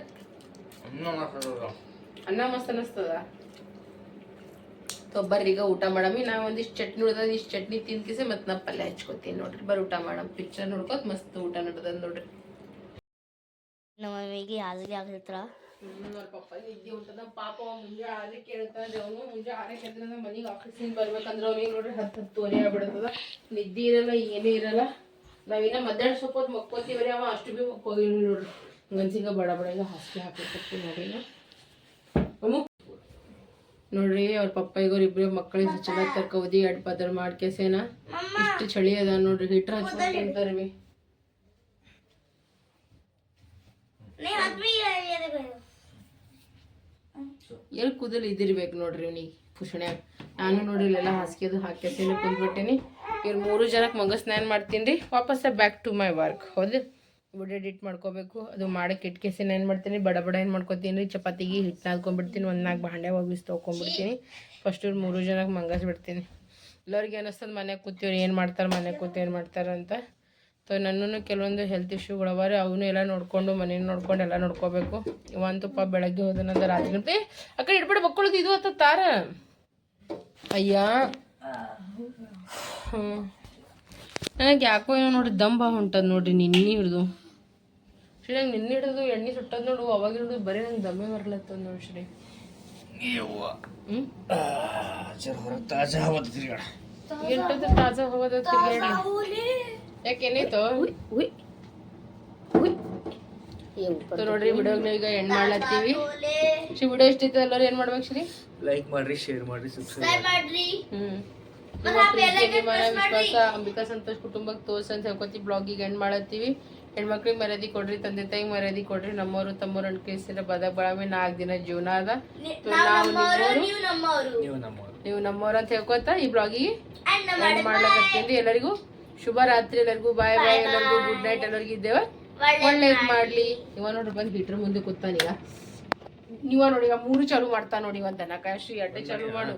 ಅನ್ನ ಮಸ್ತ್ ತೊಬ್ಬರ್ರಿ ಈಗ ಊಟ ಮಾಡಮಿ. ನಾ ಒಂದಿಷ್ಟು ಚಟ್ನಿ ಉಳ್ದದ ಇಷ್ಟು ಚಟ್ನಿ ತಿನ್ಕಿಸಿ ಮತ್ತೆ ನಾ ಪಲ್ಯ ಹಚ್ಕೋತೀನಿ ನೋಡ್ರಿ. ಬರ್ರಿ ಊಟ ಮಾಡಮ್. ಪಿಕ್ಚರ್ ನೋಡ್ಕೋತ ಮಸ್ತ್ ಊಟ ನಡ್ದದ ನೋಡ್ರಿ. ನಮ್ಮ ಮಮ್ಮಿಗೆ ಆಲ್ರೆಡಿ ಆಗ್ತಿತ್ರ ಪಾಪ ಅವನು ಮನೆಗೆ ಆಫೀಸಿಂದ ಬರ್ಬೇಕಂದ್ರೆ ಅವ್ನಿಗೆ ನೋಡ್ರಿ ಹತ್ತು ಹತ್ತುವರೆ ಆಗ್ಬಿಡ್ತದ. ನಿದ್ದೆ ಇರಲ್ಲ ಏನೂ ಇರಲ್ಲ. ನಾವಿನ್ನ ಮಧ್ಯಾಹ್ನ ಸ್ವಲ್ಪ ಹೊತ್ತು ಮಕ್ಕೋತೀವ್ರಿ ಅವ ಅಷ್ಟು ಭೀ ಮಕ್ಕೋಗಿವಿ ನೋಡ್ರಿ. ಹಂಗನ್ಸಿಂಗ ಬಡ ಬಡ ಈಗ ಹಾಸಿಗೆ ಹಾಕಿ ನೋಡಿ. ಅಮ್ಮು. ನೋಡ್ರಿ ಅವ್ರ ಪಪ್ಪ ಈಗ ಇಬ್ರು ಮಕ್ಕಳಿಗೆ ಚೆನ್ನಾಗಿ ತರ್ಕೋದಿ ಎಡ್ ಪದರ್ ಮಾಡ್ಕೇಸೇನ. ಇಷ್ಟು ಚಳಿ ಅದ ನೋಡ್ರಿ. ಹೀಟ್ರ್ ಹಚ್ಕೊಂಡು ಎಲ್ಲಿ ಕೂದಲು ಇದಿರ್ಬೇಕು ನೋಡ್ರಿ ಇವ್ನಿಗೆ ಪುಷಣ್ಯಾಗ ನಾನು ನೋಡ್ರಿ ಇಲ್ಲೆಲ್ಲ ಹಾಸಿಗೆ ಅದು ಹಾಕ್ಯಸೇನೆ ಕುಂದ್ಬಿಟ್ಟೇನಿ. ಇವ್ರು ಮೂರು ಜನಕ್ಕೆ ಮಗ ಸ್ನಾನ ಮಾಡ್ತೀನಿ ರೀ. ವಾಪಸ್ ಬ್ಯಾಕ್ ಟು ಮೈ ವರ್ಕ್ ಹೌದು? ವಿಡಿಯೋ ಎಡಿಟ್ ಮಾಡ್ಕೋಬೇಕು. ಅದು ಮಾಡಕ್ಕೆ ಇಟ್ಕೇಸಿನ ಏನು ಮಾಡ್ತೀನಿ? ಬಡ ಬಡ ಏನು ಮಾಡ್ಕೋತೀನಿ ರೀ? ಚಪಾತಿಗೆ ಹಿಟ್ಟು ನಾದ್ಕೊಂಡ್ಬಿಡ್ತೀನಿ ಒಂದು ನಾಲ್ಕು ಭಾಂಡೆ ಒಗ್ಗಿಸಿ ತೊಗೊಂಬಿಡ್ತೀನಿ ಫಸ್ಟ್ ಇವ್ರು ಮೂರು ಜನಕ್ಕೆ ಮಂಗಸ್ಬಿಡ್ತೀನಿ. ಎಲ್ಲರಿಗೆ ಅನ್ನಿಸ್ತದ ಮನೆಗೆ ಕೂತೀವ್ರು ಏನು ಮಾಡ್ತಾರೆ ಮನ್ಯಾಗ ಕೂತು ಏನು ಮಾಡ್ತಾರೆ ಅಂತ. ಸೊ ನನ್ನೂ ಕೆಲವೊಂದು ಹೆಲ್ತ್ ಇಶ್ಯೂಗಳು ಅವ ರೀ ಅವನು ಎಲ್ಲ ನೋಡಿಕೊಂಡು ಮನೆ ನೋಡ್ಕೊಂಡು ಎಲ್ಲ ನೋಡ್ಕೋಬೇಕು. ಇವಂತಪ್ಪ ಬೆಳಗ್ಗೆ ಹೋದನಂದ ರಾತ್ರಿ ಏ ಆ ಕಡೆ ಇಡ್ಬಿಡ ಮಕ್ಕಳದು ಇದು ಅಂತ ತಾರ. ಅಯ್ಯ. ಹ್ಞೂ ನನಗೆ ಯಾಕೋ ಏನೋ ನೋಡಿ ದಂಬ ಹೊಂಟದ ನೋಡ್ರಿ ನಿನ್ನೆ ಹಿಡ್ದು. ಶ್ರೀ ನಂಗೆ ನಿನ್ನೆ ಹಿಡಿದು ಎಣ್ಣೆ ಸುಟ್ಟದ್ ನೋಡು ಅವಾಗ ಹಿಡಿದು ಬರೀ ನಂಗೆ ದಮ್ಮೆ ಬರ್ಲತ್ತದ ನೋಡಿ ಶ್ರೀ. ಹ್ಮ್? ತಾಜಾ ಹೋಗೋದ್ರಿ ತಿರ್ಗಾಡ. ಎಂಟದ್ದು ತಾಜಾ ಯಾಕೆ ಏನಾಯ್ತು ಸೊ ನೋಡ್ರಿ ವಿಡಿಯೋಗ್ನ ಈಗ ಎಂಡ್ ಮಾಡ್ಲತ್ತೀವಿ. ಶ್ರೀ ವಿಡಿಯೋ ಇಷ್ಟ ಐತೆ ಎಲ್ಲರೂ ಏನ್ ಮಾಡ್ಬೇಕು ಶ್ರೀ? ಲೈಕ್ ಮಾಡ್ರಿ ಶೇರ್ ಮಾಡ್ರಿ ಸಬ್ಸ್ಕ್ರೈಬ್ ಹ್ಮ್. ಪ್ರೀತಿ, ಅಭಿಮಾನ ವಿಶ್ವಾಸ ಅಂಬಿಕಾ ಸಂತೋಷ್ ಕುಟುಂಬಕ್ಕೆ ತೋರ್ಸ್ ಅಂತ ಬ್ಲಾಗ್ ಬ್ಲಾಗಿಗೆ ಎಂಡ್ ಮಾಡತ್ತೀವಿ ಹೆಣ್ಮಕ್ಳಿಗೆ ಮರ್ಯಾದೆ ಕೊಡ್ರಿ ತಂದೆ ತಾಯಿ ಮರ್ಯಾದೆ ಕೊಡ್ರಿ. ನಮ್ಮವರು ತಮ್ಮವ್ರು ಅನ್ಕೇಸಿರ ಬದ ಬಳಮೆ ನಾಲ್ಕು ದಿನ ಜೀವನ ಅದ. ನಾವು ನಮ್ಮವರು ನೀವು ನಮ್ಮವ್ರು. ಅಂತ ಹೇಳ್ಕೊತ ಈ ಬ್ಲಾಗಿಗೆ ಎಂಡ್ ಮಾಡ್ಲಕತ್ತೀನಿ ಎಲ್ಲರಿಗೂ. ಶುಭ ರಾತ್ರಿ ಎಲ್ಲರಿಗೂ ಬಾಯ್ ಬಾಯ್ ಎಲ್ಲರಿಗೂ ಗುಡ್ ನೈಟ್ ಎಲ್ಲರಿಗೂ ಇದ್ದೇವೆ ಒಳ್ಳೇದ್ ಮಾಡ್ಲಿ. ಇವ ನೋಡ್ರಿ ಬಂದ್ ಹೀಟ್ರ್ ಮುಂದೆ ಕೂತಾನೀಗ ನೀವ ನೋಡಿ ಈಗ ಮೂರು ಚಾಲು ಮಾಡ್ತಾ ನೋಡಿ ಒಂದ್ ಕಾಶಿ ಶ್ರೀ ಅಡ್ಡೆ ಚಾಲು ಮಾಡು.